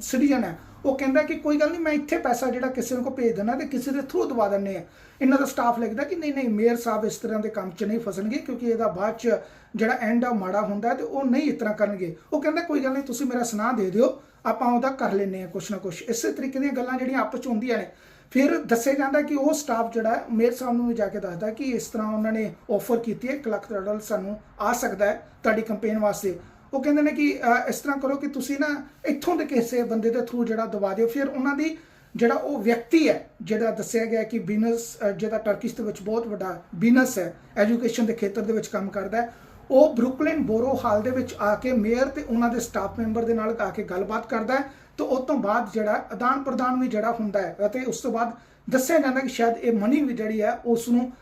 ਸਿਟੀਜ਼ਨ ਹੈ, ਉਹ ਕਹਿੰਦਾ ਕਿ ਕੋਈ ਗੱਲ ਨਹੀਂ, ਮੈਂ ਇੱਥੇ ਪੈਸਾ ਜਿਹੜਾ ਕਿਸੇ ਨੂੰ ਕੋ ਭੇਜ ਦਿੰਦਾ ਤੇ ਕਿਸੇ ਦੇ ਥਰੂ ਦਵਾ ਦਿੰਨੇ ਆ ਇਹਨਾਂ ਦਾ ਸਟਾਫ ਲਿਖਦਾ ਕਿ ਨਹੀਂ ਨਹੀਂ, ਮੇਅਰ ਸਾਹਿਬ ਇਸ ਤਰ੍ਹਾਂ ਦੇ ਕੰਮ 'ਚ ਨਹੀਂ ਫਸਣਗੇ ਕਿਉਂਕਿ ਇਹਦਾ ਬਾਅਦ 'ਚ ਜਿਹੜਾ ਐਂਡ ਆ ਮਾੜਾ ਹੁੰਦਾ ਤੇ ਉਹ ਨਹੀਂ ਇਸ ਤਰ੍ਹਾਂ ਕਰਨਗੇ। ਉਹ ਕਹਿੰਦਾ, ਕੋਈ ਗੱਲ ਨਹੀਂ, ਤੁਸੀਂ ਮੇਰਾ ਸੁਨਾਹ ਦੇ ਦਿਓ, ਆਪਾਂ ਉਹਦਾ ਕਰ ਲੈਨੇ ਆ ਕੁਛ ਨਾ ਕੁਛ। ਇਸੇ ਤਰੀਕੇ ਦੀਆਂ ਗੱਲਾਂ ਜਿਹੜੀਆਂ ਆਪਸ 'ਚ ਹੁੰਦੀਆਂ ਨੇ। ਫਿਰ ਦੱਸਿਆ ਜਾਂਦਾ ਕਿ ਉਹ ਸਟਾਫ ਜਿਹੜਾ ਹੈ, ਮੇਅਰ ਸਾਹਿਬ ਨੂੰ ਵੀ ਜਾ ਕੇ ਦੱਸਦਾ ਕਿ ਇਸ ਤਰ੍ਹਾਂ ਉਹਨਾਂ ਨੇ ਆਫਰ ਕੀਤੀ ਹੈ 1 ਲੱਖ ਡਾਲਰ ਸਾਨੂੰ ਆ ਸਕਦਾ ਹੈ ਤੁਹਾਡੀ ਕੰਪੇਨ ਵਾਸਤੇ। ਉਹ ਕਹਿੰਦੇ ਨੇ ਕਿ ਇਸ ਤਰ੍ਹਾਂ ਕਰੋ ਕਿ ਤੁਸੀਂ ਨਾ ਇੱਥੋਂ ਦੇ ਕਿਸੇ ਬੰਦੇ ਦੇ ਥਰੂ ਜਿਹੜਾ ਦਵਾ ਦਿਓ। ਫਿਰ ਉਹਨਾਂ ਦੀ ਜਿਹੜਾ ਉਹ ਵਿਅਕਤੀ ਹੈ ਜਿਹੜਾ ਦੱਸਿਆ ਗਿਆ ਕਿ ਬਿਜ਼ਨਸ ਜਿਹਦਾ ਟਰਕਿਸ਼ ਦੇ ਵਿੱਚ ਬਹੁਤ ਵੱਡਾ ਬਿਜ਼ਨਸ ਹੈ ਐਜੂਕੇਸ਼ਨ ਦੇ ਖੇਤਰ ਦੇ ਵਿੱਚ ਕੰਮ ਕਰਦਾ ਹੈ ਉਹ ਬਰੁਕਲਿਨ ਬੋਰੋ ਹਾਲ ਦੇ ਵਿੱਚ ਆ ਕੇ ਮੇਅਰ ਤੇ ਉਹਨਾਂ ਦੇ ਸਟਾਫ ਮੈਂਬਰ ਦੇ ਨਾਲ ਆ ਕੇ ਗੱਲਬਾਤ ਕਰਦਾ ਹੈ। ਤੇ ਉਸ ਤੋਂ ਬਾਅਦ ਜਿਹੜਾ ਆਦਾਨ ਪ੍ਰਦਾਨ ਵੀ ਜਿਹੜਾ ਹੁੰਦਾ ਹੈ ਅਤੇ ਉਸ ਤੋਂ ਬਾਅਦ ਦੱਸਿਆ ਜਾਂਦਾ ਕਿ ਸ਼ਾਇਦ ਇਹ ਮਨੀ ਵੀ ਜਿਹੜੀ ਹੈ ਉਸ ਨੂੰ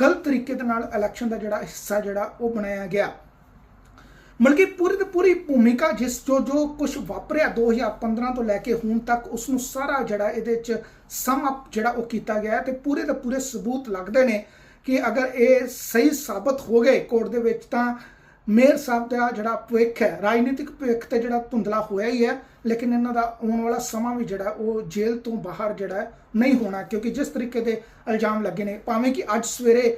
ਗਲਤ ਤਰੀਕੇ ਦੇ ਨਾਲ ਇਲੈਕਸ਼ਨ ਦਾ ਜਿਹੜਾ ਹਿੱਸਾ ਜਿਹੜਾ ਉਹ ਬਣਾਇਆ ਗਿਆ। ਮਤਲਬ ਕਿ ਪੂਰੀ ਦੀ ਪੂਰੀ ਭੂਮਿਕਾ ਜਿਸ ਜੋ ਜੋ ਕੁਝ ਵਾਪਰਿਆ 2015 ਤੋਂ ਲੈ ਕੇ ਹੁਣ ਤੱਕ ਉਸ ਨੂੰ ਸਾਰਾ ਜਿਹੜਾ ਇਹਦੇ ਚ ਸਮ ਅਪ ਜਿਹੜਾ ਉਹ ਕੀਤਾ ਗਿਆ ਹੈ ਤੇ ਪੂਰੇ ਦੇ ਪੂਰੇ ਸਬੂਤ ਲੱਗਦੇ ਨੇ ਕਿ ਅਗਰ ਇਹ ਸਹੀ ਸਾਬਤ ਹੋ ਗਏ ਕੋਰਟ ਦੇ ਵਿੱਚ ਤਾਂ ਮੇਅਰ ਸਾਹਿਬ ਦਾ ਜਿਹੜਾ ਭਵਿੱਖ ਹੈ, ਰਾਜਨੀਤਿਕ ਭਵਿੱਖ ਤੇ ਜਿਹੜਾ ਧੁੰਦਲਾ ਹੋਇਆ ਹੀ ਹੈ, ਲੇਕਿਨ ਇਹਨਾਂ ਦਾ ਆਉਣ ਵਾਲਾ ਸਮਾਂ ਵੀ ਜਿਹੜਾ, ਉਹ ਜੇਲ੍ਹ ਤੋਂ ਬਾਹਰ ਜਿਹੜਾ ਨਹੀਂ ਹੋਣਾ, ਕਿਉਂਕਿ ਜਿਸ ਤਰੀਕੇ ਦੇ ਇਲਜ਼ਾਮ ਲੱਗੇ ਨੇ, ਭਾਵੇਂ ਕਿ ਅੱਜ ਸਵੇਰੇ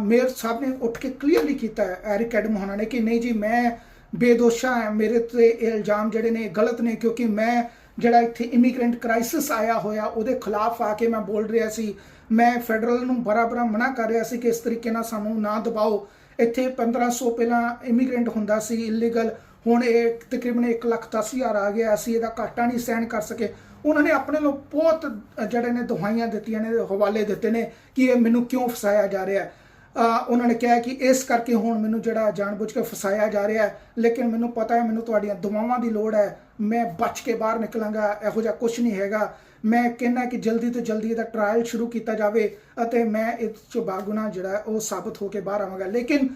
ਮੇਅਰ ਸਾਹਿਬ ਨੇ ਉੱਠ ਕੇ ਕਲੀਅਰਲੀ ਕੀਤਾ ਹੈ, ਐਰਿਕ ਐਡਮ ਹੋਣਾ ਨੇ ਕਿ ਨਹੀਂ ਜੀ, ਮੈਂ ਬੇਦੋਸ਼ਾ ਹਾਂ, ਮੇਰੇ ਤੇ ਇਹ ਇਲਜ਼ਾਮ ਜਿਹੜੇ ਨੇ ਗਲਤ ਨੇ, ਕਿਉਂਕਿ ਮੈਂ ਜਿਹੜਾ ਇੱਥੇ ਇਮੀਗ੍ਰੈਂਟ ਕ੍ਰਾਈਸਿਸ ਆਇਆ ਹੋਇਆ, ਉਹਦੇ ਖਿਲਾਫ ਆ ਕੇ ਮੈਂ ਬੋਲ ਰਿਹਾ ਸੀ, ਮੈਂ ਫੈਡਰਲ ਨੂੰ ਬਰਾਬਰ ਮਨਾ ਕਰ ਰਿਹਾ ਸੀ ਕਿ ਇਸ ਤਰੀਕੇ ਨਾਲ ਸਾਨੂੰ ਨਾ ਦਬਾਓ ਇੱਥੇ 1500 ਪਹਿਲਾਂ ਇਮੀਗ੍ਰੈਂਟ ਹੁੰਦਾ ਸੀ ਇਲੀਗਲ ਹੁਣ ਇਹ ਤਕਰੀਬਨ 1 ਲੱਖ ਦਸ ਹਜ਼ਾਰ ਆ ਗਿਆ, ਅਸੀਂ ਇਹਦਾ ਘਾਟਾ ਨਹੀਂ ਸਹਿਣ ਕਰ ਸਕੇ। ਉਹਨਾਂ ਨੇ ਆਪਣੇ ਲੋਕ ਬਹੁਤ ਜਿਹੜੇ ਨੇ ਦਵਾਈਆਂ ਦਿੱਤੀਆਂ ਨੇ, ਹਵਾਲੇ ਦਿੱਤੇ ਨੇ ਕਿ ਇਹ ਮੈਨੂੰ ਕਿਉਂ ਫਸਾਇਆ ਜਾ ਰਿਹਾ ਹੈ। ਉਹਨਾਂ ਨੇ ਕਿਹਾ ਕਿ ਇਸ ਕਰਕੇ ਹੁਣ ਮੈਨੂੰ ਜਿਹੜਾ ਜਾਣਬੁੱਝ ਕੇ ਫਸਾਇਆ ਜਾ ਰਿਹਾ ਹੈ। ਲੇਕਿਨ ਮੈਨੂੰ ਪਤਾ ਹੈ, ਮੈਨੂੰ ਤੁਹਾਡੀਆਂ ਦੁਆਵਾਂ ਦੀ ਲੋੜ ਹੈ। ਮੈਂ ਬਚ ਕੇ ਬਾਹਰ ਨਿਕਲਾਂਗਾ, ਇਹੋ ਜਿਹਾ ਕੁਝ ਨਹੀਂ ਹੈਗਾ। ਮੈਂ ਕਹਿੰਦਾ ਕਿ ਜਲਦੀ ਤੋਂ ਜਲਦੀ ਇਹਦਾ ਟ੍ਰਾਇਲ ਸ਼ੁਰੂ ਕੀਤਾ ਜਾਵੇ ਅਤੇ ਮੈਂ ਇਸ ਚੋਂ ਬਾਗੁਨਾ ਜਿਹੜਾ ਉਹ ਸਾਬਤ ਹੋ ਕੇ ਬਾਹਰ ਆਵਾਂਗਾ। ਲੇਕਿਨ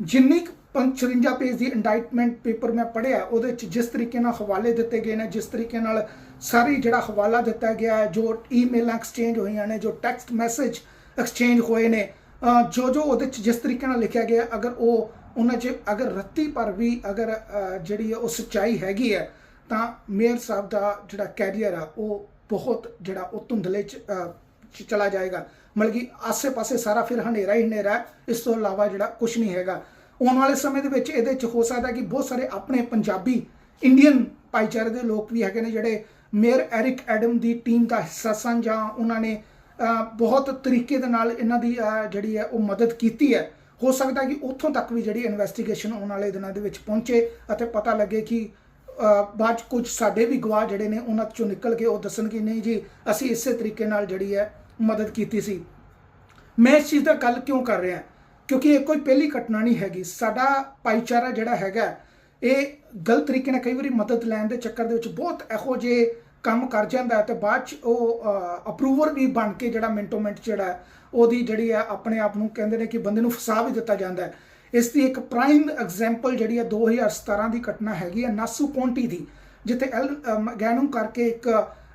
ਜਿੰਨੀ ਕੁ 55 ਪੇਜ ਦੀ ਇੰਡਾਈਟਮੈਂਟ ਪੇਪਰ ਮੈਂ ਪੜ੍ਹਿਆ, ਉਹਦੇ ਚ ਜਿਸ ਤਰੀਕੇ ਨਾਲ ਹਵਾਲੇ ਦਿੱਤੇ ਗਏ ਨੇ, ਜਿਸ ਤਰੀਕੇ ਨਾਲ ਸਾਰੀ ਜਿਹੜਾ ਹਵਾਲਾ ਦਿੱਤਾ ਗਿਆ ਹੈ, ਜੋ ਈਮੇਲਾਂ ਐਕਸਚੇਂਜ ਹੋਈਆਂ ਨੇ, ਜੋ ਟੈਕਸਟ ਮੈਸੇਜ ਐਕਸਚੇਂਜ ਹੋਏ ਨੇ ਜੋ ਜੋ ਉਹਦੇ ਚ ਜਿਸ ਤਰੀਕੇ ਨਾਲ ਲਿਖਿਆ ਗਿਆ, ਅਗਰ ਉਹ ਉਹਨਾਂ 'ਚ ਅਗਰ ਰੱਤੀ ਪਰ ਵੀ ਅਗਰ ਜਿਹੜੀ ਉਹ ਸੱਚਾਈ ਹੈਗੀ ਹੈ, ਤਾਂ ਮੇਅਰ ਸਾਹਿਬ ਦਾ ਜਿਹੜਾ ਕੈਰੀਅਰ ਆ, ਉਹ ਬਹੁਤ ਜਿਹੜਾ ਉਹ ਧੁੰਦਲੇ ਚ ਚਲਾ ਜਾਏਗਾ। ਮਤਲਬ ਕਿ ਆਸੇ-ਪਾਸੇ ਸਾਰਾ ਫਿਰ ਹਨੇਰਾ ਹੀ ਹਨੇਰਾ ਇਸ ਤੋਂ ਇਲਾਵਾ ਜਿਹੜਾ ਕੁਝ ਨਹੀਂ ਹੈਗਾ। ਆਉਣ ਵਾਲੇ ਸਮੇਂ ਦੇ ਵਿੱਚ ਇਹਦੇ ਚ ਹੋ ਸਕਦਾ ਕਿ ਬਹੁਤ ਸਾਰੇ ਆਪਣੇ ਪੰਜਾਬੀ ਇੰਡੀਅਨ ਭਾਈਚਾਰੇ ਦੇ ਲੋਕ ਵੀ ਹੈਗੇ ਨੇ ਜਿਹੜੇ ਮੇਅਰ ਐਰਿਕ ਐਡਮ ਦੀ ਟੀਮ ਦਾ ਹਿੱਸਾ ਸਨ ਜਾਂ ਉਹਨਾਂ ਨੇ ਬਹੁਤ ਤਰੀਕੇ ਦੇ ਨਾਲ ਇਹਨਾਂ ਦੀ ਜਿਹੜੀ ਹੈ ਉਹ ਮਦਦ ਕੀਤੀ ਹੈ। ਹੋ ਸਕਦਾ ਕਿ ਉੱਥੋਂ ਤੱਕ ਵੀ ਜਿਹੜੀ ਇਨਵੈਸਟੀਗੇਸ਼ਨ ਆਉਣ ਵਾਲੇ ਦਿਨਾਂ ਦੇ ਵਿੱਚ ਪਹੁੰਚੇ ਅਤੇ ਪਤਾ ਲੱਗੇ ਕਿ ਬਾਅਦ 'ਚ ਕੁਝ ਸਾਡੇ ਵੀ ਗਵਾਹ ਜਿਹੜੇ ਨੇ, ਉਹਨਾਂ ਚੋਂ ਨਿਕਲ ਕੇ ਉਹ ਦੱਸਣ ਕਿ ਨਹੀਂ ਜੀ, ਅਸੀਂ ਇਸੇ ਤਰੀਕੇ ਨਾਲ ਜਿਹੜੀ ਹੈ ਮਦਦ ਕੀਤੀ ਸੀ। ਮੈਂ ਇਸ ਚੀਜ਼ ਦਾ ਗੱਲ ਕਿਉਂ ਕਰ ਰਿਹਾ? ਕਿਉਂਕਿ ਇਹ ਕੋਈ ਪਹਿਲੀ ਘਟਨਾ ਨਹੀਂ ਹੈਗੀ। ਸਾਡਾ ਭਾਈਚਾਰਾ ਜਿਹੜਾ ਹੈਗਾ, ਇਹ ਗਲਤ ਤਰੀਕੇ ਨਾਲ ਕਈ ਵਾਰੀ ਮਦਦ ਲੈਣ ਦੇ ਚੱਕਰ ਦੇ ਵਿੱਚ ਬਹੁਤ ਇਹੋ ਜਿਹੇ ਕੰਮ ਕਰ ਜਾਂਦਾ ਹੈ ਤੇ ਬਾਅਦ ਚ ਉਹ ਅਪਰੂਵਰ ਵੀ ਬਣ ਕੇ ਜਿਹੜਾ ਮਿੰਟੋ ਮਿੰਟ ਜਿਹੜਾ ਉਹਦੀ ਜਿਹੜੀ ਹੈ ਆਪਣੇ ਆਪ ਨੂੰ ਕਹਿੰਦੇ ਨੇ ਕਿ ਬੰਦੇ ਨੂੰ ਫਸਾ ਵੀ ਦਿੱਤਾ ਜਾਂਦਾ ਹੈ। ਇਸ ਦੀ ਇੱਕ ਪ੍ਰਾਈਮ ਐਗਜ਼ਾਮਪਲ ਜਿਹੜੀ ਹੈ 2017 ਦੀ ਘਟਨਾ ਹੈਗੀ ਹੈ ਨਾਸੂ ਕੌਂਟੀ ਦੀ, ਜਿੱਥੇ ਐਲ ਗੈਨਮ ਕਰਕੇ ਇੱਕ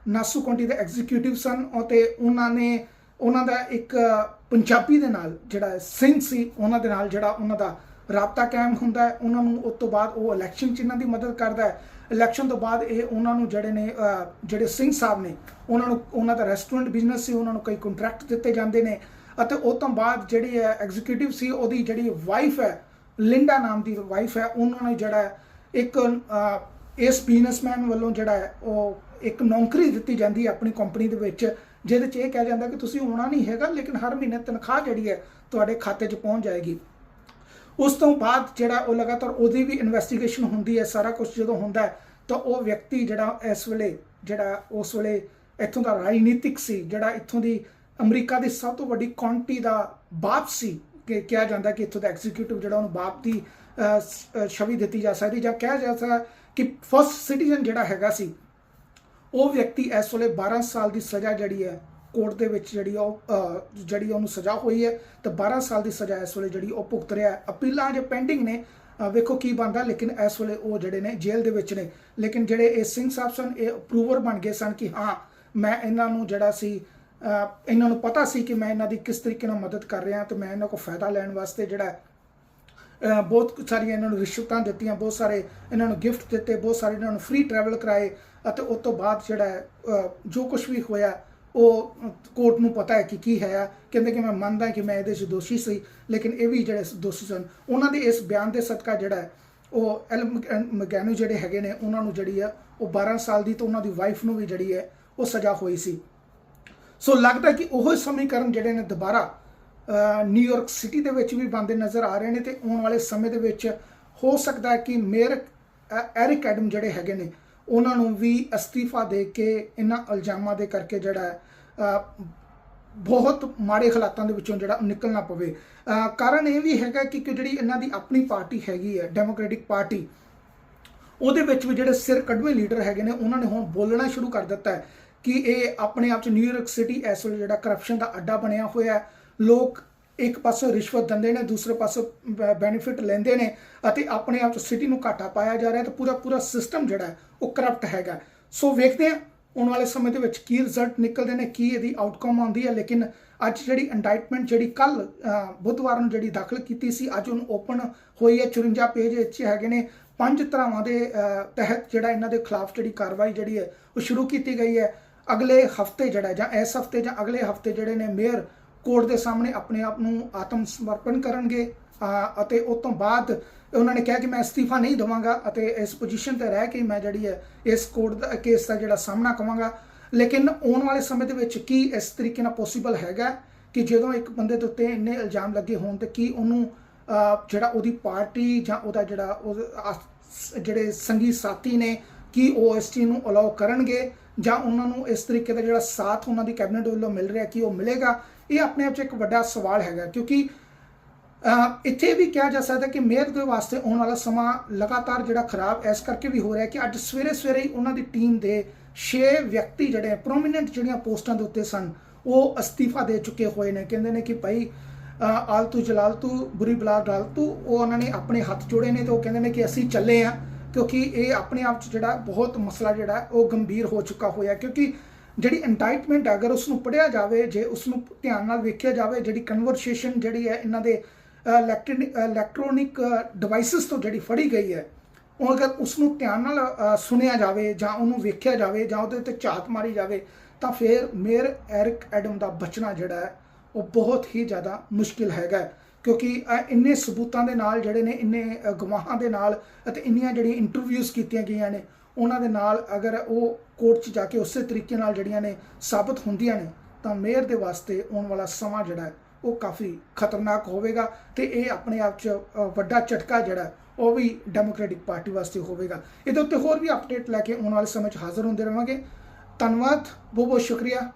ਨਾਸੂ ਕੌਂਟੀ ਦੇ ਐਗਜ਼ੀਕਿਊਟਿਵ ਸਨ ਅਤੇ ਉਹਨਾਂ ਨੇ, ਉਹਨਾਂ ਦਾ ਇੱਕ ਪੰਜਾਬੀ ਦੇ ਨਾਲ ਜਿਹੜਾ ਸਿੰਘ ਸੀ, ਉਹਨਾਂ ਦੇ ਨਾਲ ਜਿਹੜਾ ਉਹਨਾਂ ਦਾ ਰਾਬਤਾ ਕਾਇਮ ਹੁੰਦਾ ਹੈ, ਉਹਨਾਂ ਨੂੰ ਉਸ ਤੋਂ ਬਾਅਦ ਉਹ ਇਲੈਕਸ਼ਨ ਚ ਇਹਨਾਂ ਦੀ ਮਦਦ ਕਰਦਾ ਹੈ। ਇਲੈਕਸ਼ਨ ਤੋਂ ਬਾਅਦ ਇਹ ਉਹਨਾਂ ਨੂੰ ਜਿਹੜੇ ਨੇ ਜਿਹੜੇ ਸਿੰਘ ਸਾਹਿਬ ਨੇ, ਉਹਨਾਂ ਨੂੰ, ਉਹਨਾਂ ਦਾ ਰੈਸਟੋਰੈਂਟ ਬਿਜ਼ਨਸ ਸੀ, ਉਹਨਾਂ ਨੂੰ ਕਈ ਕੰਟਰੈਕਟ ਦਿੱਤੇ ਜਾਂਦੇ ਨੇ ਅਤੇ ਉਹ ਤੋਂ ਬਾਅਦ ਜਿਹੜੀ ਹੈ ਐਗਜ਼ੀਕਿਊਟਿਵ ਸੀ, ਉਹਦੀ ਜਿਹੜੀ ਵਾਈਫ ਹੈ ਲਿੰਡਾ ਨਾਮ ਦੀ ਵਾਈਫ ਹੈ, ਉਹਨਾਂ ਨੇ ਜਿਹੜਾ ਇੱਕ ਇਸ ਬਿਜ਼ਨਸਮੈਨ ਵੱਲੋਂ ਜਿਹੜਾ ਹੈ, ਉਹ ਇੱਕ ਨੌਕਰੀ ਦਿੱਤੀ ਜਾਂਦੀ ਹੈ ਆਪਣੀ ਕੰਪਨੀ ਦੇ ਵਿੱਚ, ਜਿਹਦੇ 'ਚ ਇਹ ਕਿਹਾ ਜਾਂਦਾ ਕਿ ਤੁਸੀਂ ਆਉਣਾ ਨਹੀਂ ਹੈਗਾ, ਲੇਕਿਨ ਹਰ ਮਹੀਨੇ ਤਨਖਾਹ ਜਿਹੜੀ ਹੈ ਤੁਹਾਡੇ ਖਾਤੇ 'ਚ ਪਹੁੰਚ ਜਾਏਗੀ। ਉਸ ਤੋਂ ਬਾਅਦ ਜਿਹੜਾ ਉਹ ਲਗਾਤਾਰ ਉਹਦੀ ਵੀ ਇਨਵੈਸਟੀਗੇਸ਼ਨ ਹੁੰਦੀ ਹੈ, ਸਾਰਾ ਕੁਝ ਜਦੋਂ ਹੁੰਦਾ ਤਾਂ ਉਹ ਵਿਅਕਤੀ ਜਿਹੜਾ ਇਸ ਵੇਲੇ, ਜਿਹੜਾ ਉਸ ਵੇਲੇ ਇੱਥੋਂ ਦਾ ਰਾਜਨੀਤਿਕ ਸੀ, ਜਿਹੜਾ ਇੱਥੋਂ ਦੀ ਅਮਰੀਕਾ ਦੀ ਸਭ ਤੋਂ ਵੱਡੀ ਕਾਉਂਟੀ ਦਾ ਬਾਪ ਸੀ, ਕਿ ਕਿਹਾ ਜਾਂਦਾ ਕਿ ਇੱਥੋਂ ਦਾ ਐਗਜ਼ੀਕਿਊਟਿਵ ਜਿਹੜਾ ਉਹਨੂੰ ਬਾਪ ਦੀ ਛਵੀ ਦਿੱਤੀ ਜਾ ਸਕਦੀ ਜਾਂ ਕਿਹਾ ਜਾ ਸਕਦਾ ਕਿ ਫਸਟ ਸਿਟੀਜ਼ਨ ਜਿਹੜਾ ਹੈਗਾ ਸੀ, ਉਹ ਵਿਅਕਤੀ ਇਸ ਵੇਲੇ 12 ਸਾਲ ਦੀ ਸਜ਼ਾ ਜਿਹੜੀ ਹੈ ਕੋਰਟ ਦੇ ਵਿੱਚ ਜਿਹੜੀ ਉਹ ਜਿਹੜੀ ਉਹਨੂੰ ਸਜ਼ਾ ਹੋਈ ਹੈ, ਤੇ 12 ਸਾਲ ਦੀ ਸਜ਼ਾ ਇਸ ਵੇਲੇ ਜਿਹੜੀ ਉਹ ਭੁਗਤ ਰਿਹਾ ਹੈ। ਅਪੀਲਾਂ ਜੇ ਪੈਂਡਿੰਗ ਨੇ ਵੇਖੋ ਕੀ ਬਣਦਾ, ਲੇਕਿਨ ਇਸ ਵੇਲੇ ਉਹ ਜਿਹੜੇ ਨੇ ਜੇਲ੍ਹ ਦੇ ਵਿੱਚ ਨੇ। ਲੇਕਿਨ ਜਿਹੜੇ ਇਹ ਸਿੰਘ ਸਾਹਿਬ ਸਨ, ਇਹ ਅਪਰੂਵਰ ਬਣ ਗਏ ਸਨ ਕਿ ਹਾਂ, ਮੈਂ ਇਹਨਾਂ ਨੂੰ ਜਿਹੜਾ ਸੀ ਇਹਨਾਂ ਨੂੰ ਪਤਾ ਸੀ ਕਿ ਮੈਂ ਇਹਨਾਂ ਦੀ ਕਿਸ ਤਰੀਕੇ ਨਾਲ ਮਦਦ ਕਰ ਰਿਹਾ ਤੇ ਮੈਂ ਇਹਨਾਂ ਕੋਲ ਫਾਇਦਾ ਲੈਣ ਵਾਸਤੇ ਜਿਹੜਾ ਬਹੁਤ ਸਾਰੀਆਂ ਇਹਨਾਂ ਨੂੰ ਰਿਸ਼ਵਤਾਂ ਦਿੱਤੀਆਂ ਬਹੁਤ ਸਾਰੇ ਇਹਨਾਂ ਨੂੰ ਗਿਫਟ ਦਿੱਤੇ ਬਹੁਤ ਸਾਰੇ ਇਹਨਾਂ ਨੂੰ ਫ੍ਰੀ ਟਰੈਵਲ ਕਰਾਏ ਅਤੇ ਉਸ ਤੋਂ ਬਾਅਦ ਜਿਹੜਾ ਹੈ, ਜੋ ਕੁਝ ਵੀ ਹੋਇਆ ਉਹ ਕੋਰਟ ਨੂੰ ਪਤਾ ਹੈ ਕਿ ਕੀ ਹੈ ਕਹਿੰਦੇ ਕਿ ਮੈਂ ਮੰਨਦਾ ਕਿ ਮੈਂ ਇਹਦੇ 'ਚ ਦੋਸ਼ੀ ਸੀ ਲੇਕਿਨ ਇਹ ਵੀ ਜਿਹੜੇ ਦੋਸ਼ੀ ਸਨ ਉਹਨਾਂ ਦੇ ਇਸ ਬਿਆਨ ਦੇ ਸਦਕਾ ਜਿਹੜਾ ਉਹ ਐਲ ਮਗੈਨੂ ਜਿਹੜੇ ਹੈਗੇ ਨੇ ਉਹਨਾਂ ਨੂੰ ਜਿਹੜੀ ਹੈ ਉਹ 12 ਸਾਲ ਦੀ ਤੇ ਉਹਨਾਂ ਦੀ ਵਾਈਫ ਨੂੰ ਵੀ ਜਿਹੜੀ ਹੈ ਉਹ ਸਜ਼ਾ ਹੋਈ ਸੀ। ਸੋ ਲੱਗਦਾ ਕਿ ਉਹ ਸਮੀਕਰਨ ਜਿਹੜੇ ਨੇ ਦੁਬਾਰਾ ਅਹ, ਨਿਊਯਾਰਕ ਸਿਟੀ ਦੇ ਵਿੱਚ ਵੀ ਬੰਦੇ ਨਜ਼ਰ ਆ ਰਹੇ ਨੇ ਤੇ ਆਉਣ ਵਾਲੇ ਸਮੇਂ ਦੇ ਵਿੱਚ ਹੋ ਸਕਦਾ ਹੈ ਕਿ ਮੇਅਰ ਅਹ, ਐਰਿਕ ਐਡਮ ਜਿਹੜੇ ਹੈਗੇ ਨੇ ਉਹਨਾਂ ਨੂੰ ਵੀ ਅਸਤੀਫਾ ਦੇ ਕੇ ਇਹਨਾਂ ਇਲਜ਼ਾਮਾਂ ਦੇ ਕਰਕੇ ਜਿਹੜਾ ਬਹੁਤ ਮਾੜੇ ਹਾਲਾਤਾਂ ਦੇ ਵਿੱਚੋਂ ਜਿਹੜਾ ਨਿਕਲਣਾ ਪਵੇ। ਕਾਰਨ ਇਹ ਵੀ ਹੈਗਾ ਕਿ ਕਿ ਜਿਹੜੀ ਇਹਨਾਂ ਦੀ ਆਪਣੀ ਪਾਰਟੀ ਹੈਗੀ ਹੈ ਡੈਮੋਕ੍ਰੈਟਿਕ ਪਾਰਟੀ ਉਹਦੇ ਵਿੱਚ ਵੀ ਜਿਹੜੇ ਸਿਰ ਕੱਢਵੇਂ ਲੀਡਰ ਹੈਗੇ ਨੇ ਉਹਨਾਂ ਨੇ ਹੁਣ ਬੋਲਣਾ ਸ਼ੁਰੂ ਕਰ ਦਿੱਤਾ ਹੈ। ਕਿ ਇਹ ਆਪਣੇ ਆਪ ਚ ਨਿਊਯਾਰਕ ਸਿਟੀ ਇਸ ਵੇਲੇ ਜਿਹੜਾ ਕਰਪਸ਼ਨ ਦਾ ਅੱਡਾ ਬਣਿਆ ਹੋਇਆ ਲੋਕ ਇੱਕ ਪਾਸੇ ਰਿਸ਼ਵਤ ਦਿੰਦੇ ਨੇ, ਦੂਸਰੇ ਪਾਸੇ ਬੈਨੀਫਿਟ ਲੈਂਦੇ ਨੇ ਅਤੇ ਆਪਣੇ ਆਪ ਚ ਸਿਟੀ ਨੂੰ ਘਾਟਾ ਪਾਇਆ ਜਾ ਰਿਹਾ ਤੇ ਪੂਰਾ ਪੂਰਾ ਸਿਸਟਮ ਜਿਹੜਾ ਉਹ ਕਰਪਟ ਹੈਗਾ ਸੋ ਵੇਖਦੇ ਹਾਂ, ਆਉਣ ਵਾਲੇ ਸਮੇਂ ਦੇ ਵਿੱਚ ਕੀ ਰਿਜ਼ਲਟ ਨਿਕਲਦੇ ਨੇ, ਕੀ ਇਹਦੀ ਆਊਟਕਮ ਆਉਂਦੀ ਹੈ। ਲੇਕਿਨ ਅੱਜ ਜਿਹੜੀ ਇੰਡਾਈਟਮੈਂਟ ਜਿਹੜੀ ਕੱਲ ਬੁੱਧਵਾਰ ਨੂੰ ਜਿਹੜੀ ਦਾਖਲ ਕੀਤੀ ਸੀ, ਅੱਜ ਉਹਨੂੰ ਓਪਨ ਹੋਈ ਹੈ। 54 ਪੇਜ ਵਿੱਚ ਹੈਗੇ ਨੇ ਪੰਜ ਧਰਾਵਾਂ ਦੇ ਤਹਿਤ ਜਿਹੜਾ ਇਹਨਾਂ ਦੇ ਖਿਲਾਫ ਜਿਹੜੀ ਕਾਰਵਾਈ ਜਿਹੜੀ ਹੈ, ਉਹ ਸ਼ੁਰੂ ਕੀਤੀ ਗਈ ਹੈ। ਅਗਲੇ ਹਫ਼ਤੇ ਜਿਹੜਾ ਜਾਂ ਇਸ ਹਫ਼ਤੇ ਜਾਂ ਅਗਲੇ ਹਫ਼ਤੇ ਜਿਹੜੇ ਨੇ ਮੇਅਰ ਕੋਰਟ ਦੇ ਸਾਹਮਣੇ ਆਪਣੇ ਆਪ ਨੂੰ ਆਤਮ ਸਮਰਪਣ ਕਰਨਗੇ ਅਤੇ ਉਸ ਤੋਂ ਬਾਅਦ ਉਹਨਾਂ ਨੇ ਕਿਹਾ ਕਿ ਮੈਂ ਅਸਤੀਫਾ ਨਹੀਂ ਦਵਾਂਗਾ ਅਤੇ ਇਸ ਪੋਜੀਸ਼ਨ ਤੇ ਰਹਿ ਕੇ ਮੈਂ ਜਿਹੜੀ ਹੈ ਇਸ ਕੋਰਟ ਦਾ ਕੇਸ ਦਾ ਜਿਹੜਾ ਸਾਹਮਣਾ ਕਰਾਂਗਾ ਲੇਕਿਨ ਆਉਣ ਵਾਲੇ ਸਮੇਂ ਦੇ ਵਿੱਚ ਕੀ ਇਸ ਤਰੀਕੇ ਨਾਲ ਪੋਸੀਬਲ ਹੈਗਾ ਕਿ ਜਦੋਂ ਇੱਕ ਬੰਦੇ ਦੇ ਉੱਤੇ ਇੰਨੇ ਇਲਜ਼ਾਮ ਲੱਗੇ ਹੋਣ ਤੇ ਕੀ ਉਹਨੂੰ ਜਿਹੜਾ ਉਹਦੀ ਪਾਰਟੀ ਜਾਂ ਉਹਦਾ ਜਿਹੜਾ ਉਹ ਜਿਹੜੇ ਸੰਗੀ ਸਾਥੀ ਨੇ ਕੀ ਉਹ ਇਸ ਚੀਜ਼ ਨੂੰ ਅਲਾਉ ਕਰਨਗੇ ਜਾਂ ਉਹਨਾਂ ਨੂੰ ਇਸ ਤਰੀਕੇ ਦਾ ਜਿਹੜਾ ਸਾਥ ਉਹਨਾਂ ਦੀ ਕੈਬਨਿਟ ਵੱਲੋਂ ਮਿਲ ਰਿਹਾ ਕੀ ਉਹ ਮਿਲੇਗਾ, ਇਹ ਆਪਣੇ ਆਪ 'ਚ ਇੱਕ ਵੱਡਾ ਸਵਾਲ ਹੈਗਾ ਕਿਉਂਕਿ ਇੱਥੇ ਵੀ ਕਿਹਾ ਜਾ ਸਕਦਾ ਕਿ ਮੇਅਰ ਦੇ ਵਾਸਤੇ ਆਉਣ ਵਾਲਾ ਸਮਾਂ ਲਗਾਤਾਰ ਜਿਹੜਾ ਖਰਾਬ ਇਸ ਕਰਕੇ ਵੀ ਹੋ ਰਿਹਾ ਕਿ ਅੱਜ ਸਵੇਰੇ ਸਵੇਰੇ ਹੀ ਉਹਨਾਂ ਦੀ ਟੀਮ ਦੇ 6 ਵਿਅਕਤੀ ਜਿਹੜੇ ਪ੍ਰੋਮਿਨੈਂਟ ਜਿਹੜੀਆਂ ਪੋਸਟਾਂ ਦੇ ਉੱਤੇ ਸਨ, ਉਹ ਅਸਤੀਫਾ ਦੇ ਚੁੱਕੇ ਹੋਏ ਨੇ। ਕਹਿੰਦੇ ਨੇ ਕਿ ਭਾਈ ਆਲਤੂ ਜਲਾਲਤੂ, ਬੁਰੀ ਬਲਾ ਡਾਲਤੂ ਉਹ ਉਹਨਾਂ ਨੇ ਆਪਣੇ ਹੱਥ ਜੋੜੇ ਨੇ ਤੇ ਉਹ ਕਹਿੰਦੇ ਨੇ ਕਿ ਅਸੀਂ ਚੱਲੇ ਆ ਕਿਉਂਕਿ ਇਹ ਆਪਣੇ ਆਪ 'ਚ ਜਿਹੜਾ ਬਹੁਤ ਮਸਲਾ ਜਿਹੜਾ, ਉਹ ਗੰਭੀਰ ਹੋ ਚੁੱਕਾ ਹੋਇਆ ਕਿਉਂਕਿ ਜਿਹੜੀ ਇੰਡਾਈਟਮੈਂਟ ਅਗਰ ਉਸ ਨੂੰ ਪੜਿਆ ਜਾਵੇ, ਜੇ ਉਸ ਨੂੰ ਧਿਆਨ ਨਾਲ ਵੇਖਿਆ ਜਾਵੇ, ਜਿਹੜੀ ਕਨਵਰਸੇਸ਼ਨ ਜਿਹੜੀ ਹੈ, ਇਹਨਾਂ ਦੇ ਇਲੈਕਟ੍ਰੋਨਿਕ ਡਿਵਾਈਸਸ ਤੋਂ ਜਿਹੜੀ ਫੜੀ ਗਈ ਹੈ, ਉਹ ਅਗਰ ਉਸ ਨੂੰ ਧਿਆਨ ਨਾਲ ਸੁਣਿਆ ਜਾਵੇ ਜਾਂ ਉਹਨੂੰ ਵੇਖਿਆ ਜਾਵੇ ਜਾਂ ਉਹਦੇ ਉੱਤੇ ਝਾਤ ਮਾਰੀ ਜਾਵੇ, ਤਾਂ ਫਿਰ ਮੇਅਰ ਐਰਿਕ ਐਡਮ ਦਾ ਬਚਣਾ ਜਿਹੜਾ ਹੈ, ਉਹ ਬਹੁਤ ਹੀ ਜ਼ਿਆਦਾ ਮੁਸ਼ਕਿਲ ਹੈਗਾ ਕਿਉਂਕਿ ਇੰਨੇ ਸਬੂਤਾਂ ਦੇ ਨਾਲ ਜਿਹੜੇ ਨੇ ਇੰਨੇ ਅ, ਗਵਾਹਾਂ ਦੇ ਨਾਲ ਅਤੇ ਇੰਨੀਆਂ ਜਿਹੜੀਆਂ ਇੰਟਰਵਿਊਜ਼ ਕੀਤੀਆਂ ਗਈਆਂ ਨੇ ਉਹਨਾਂ ਦੇ ਨਾਲ ਅਗਰ ਉਹ ਕੋਰਟ 'ਚ ਜਾ ਕੇ ਉਸੇ ਤਰੀਕੇ ਨਾਲ ਜਿਹੜੀਆਂ ਨੇ ਸਾਬਤ ਹੁੰਦੀਆਂ ਨੇ ਤਾਂ ਮੇਅਰ ਦੇ ਵਾਸਤੇ ਆਉਣ ਵਾਲਾ ਸਮਾਂ ਜਿਹੜਾ ਉਹ ਕਾਫੀ ਖਤਰਨਾਕ ਹੋਵੇਗਾ ਤੇ ਇਹ ਆਪਣੇ ਆਪ 'ਚ ਵੱਡਾ ਝਟਕਾ ਜਿਹੜਾ ਉਹ ਵੀ ਡੈਮੋਕ੍ਰੈਟਿਕ ਪਾਰਟੀ ਵਾਸਤੇ ਹੋਵੇਗਾ। ਇਹਦੇ ਉੱਤੇ ਹੋਰ ਵੀ ਅਪਡੇਟ ਲੈ ਕੇ ਆਉਣ ਵਾਲੇ ਸਮੇਂ 'ਚ ਹਾਜ਼ਰ ਹੁੰਦੇ ਰਵਾਂਗੇ ਧੰਨਵਾਦ ਬਹੁਤ ਬਹੁਤ ਸ਼ੁਕਰੀਆ।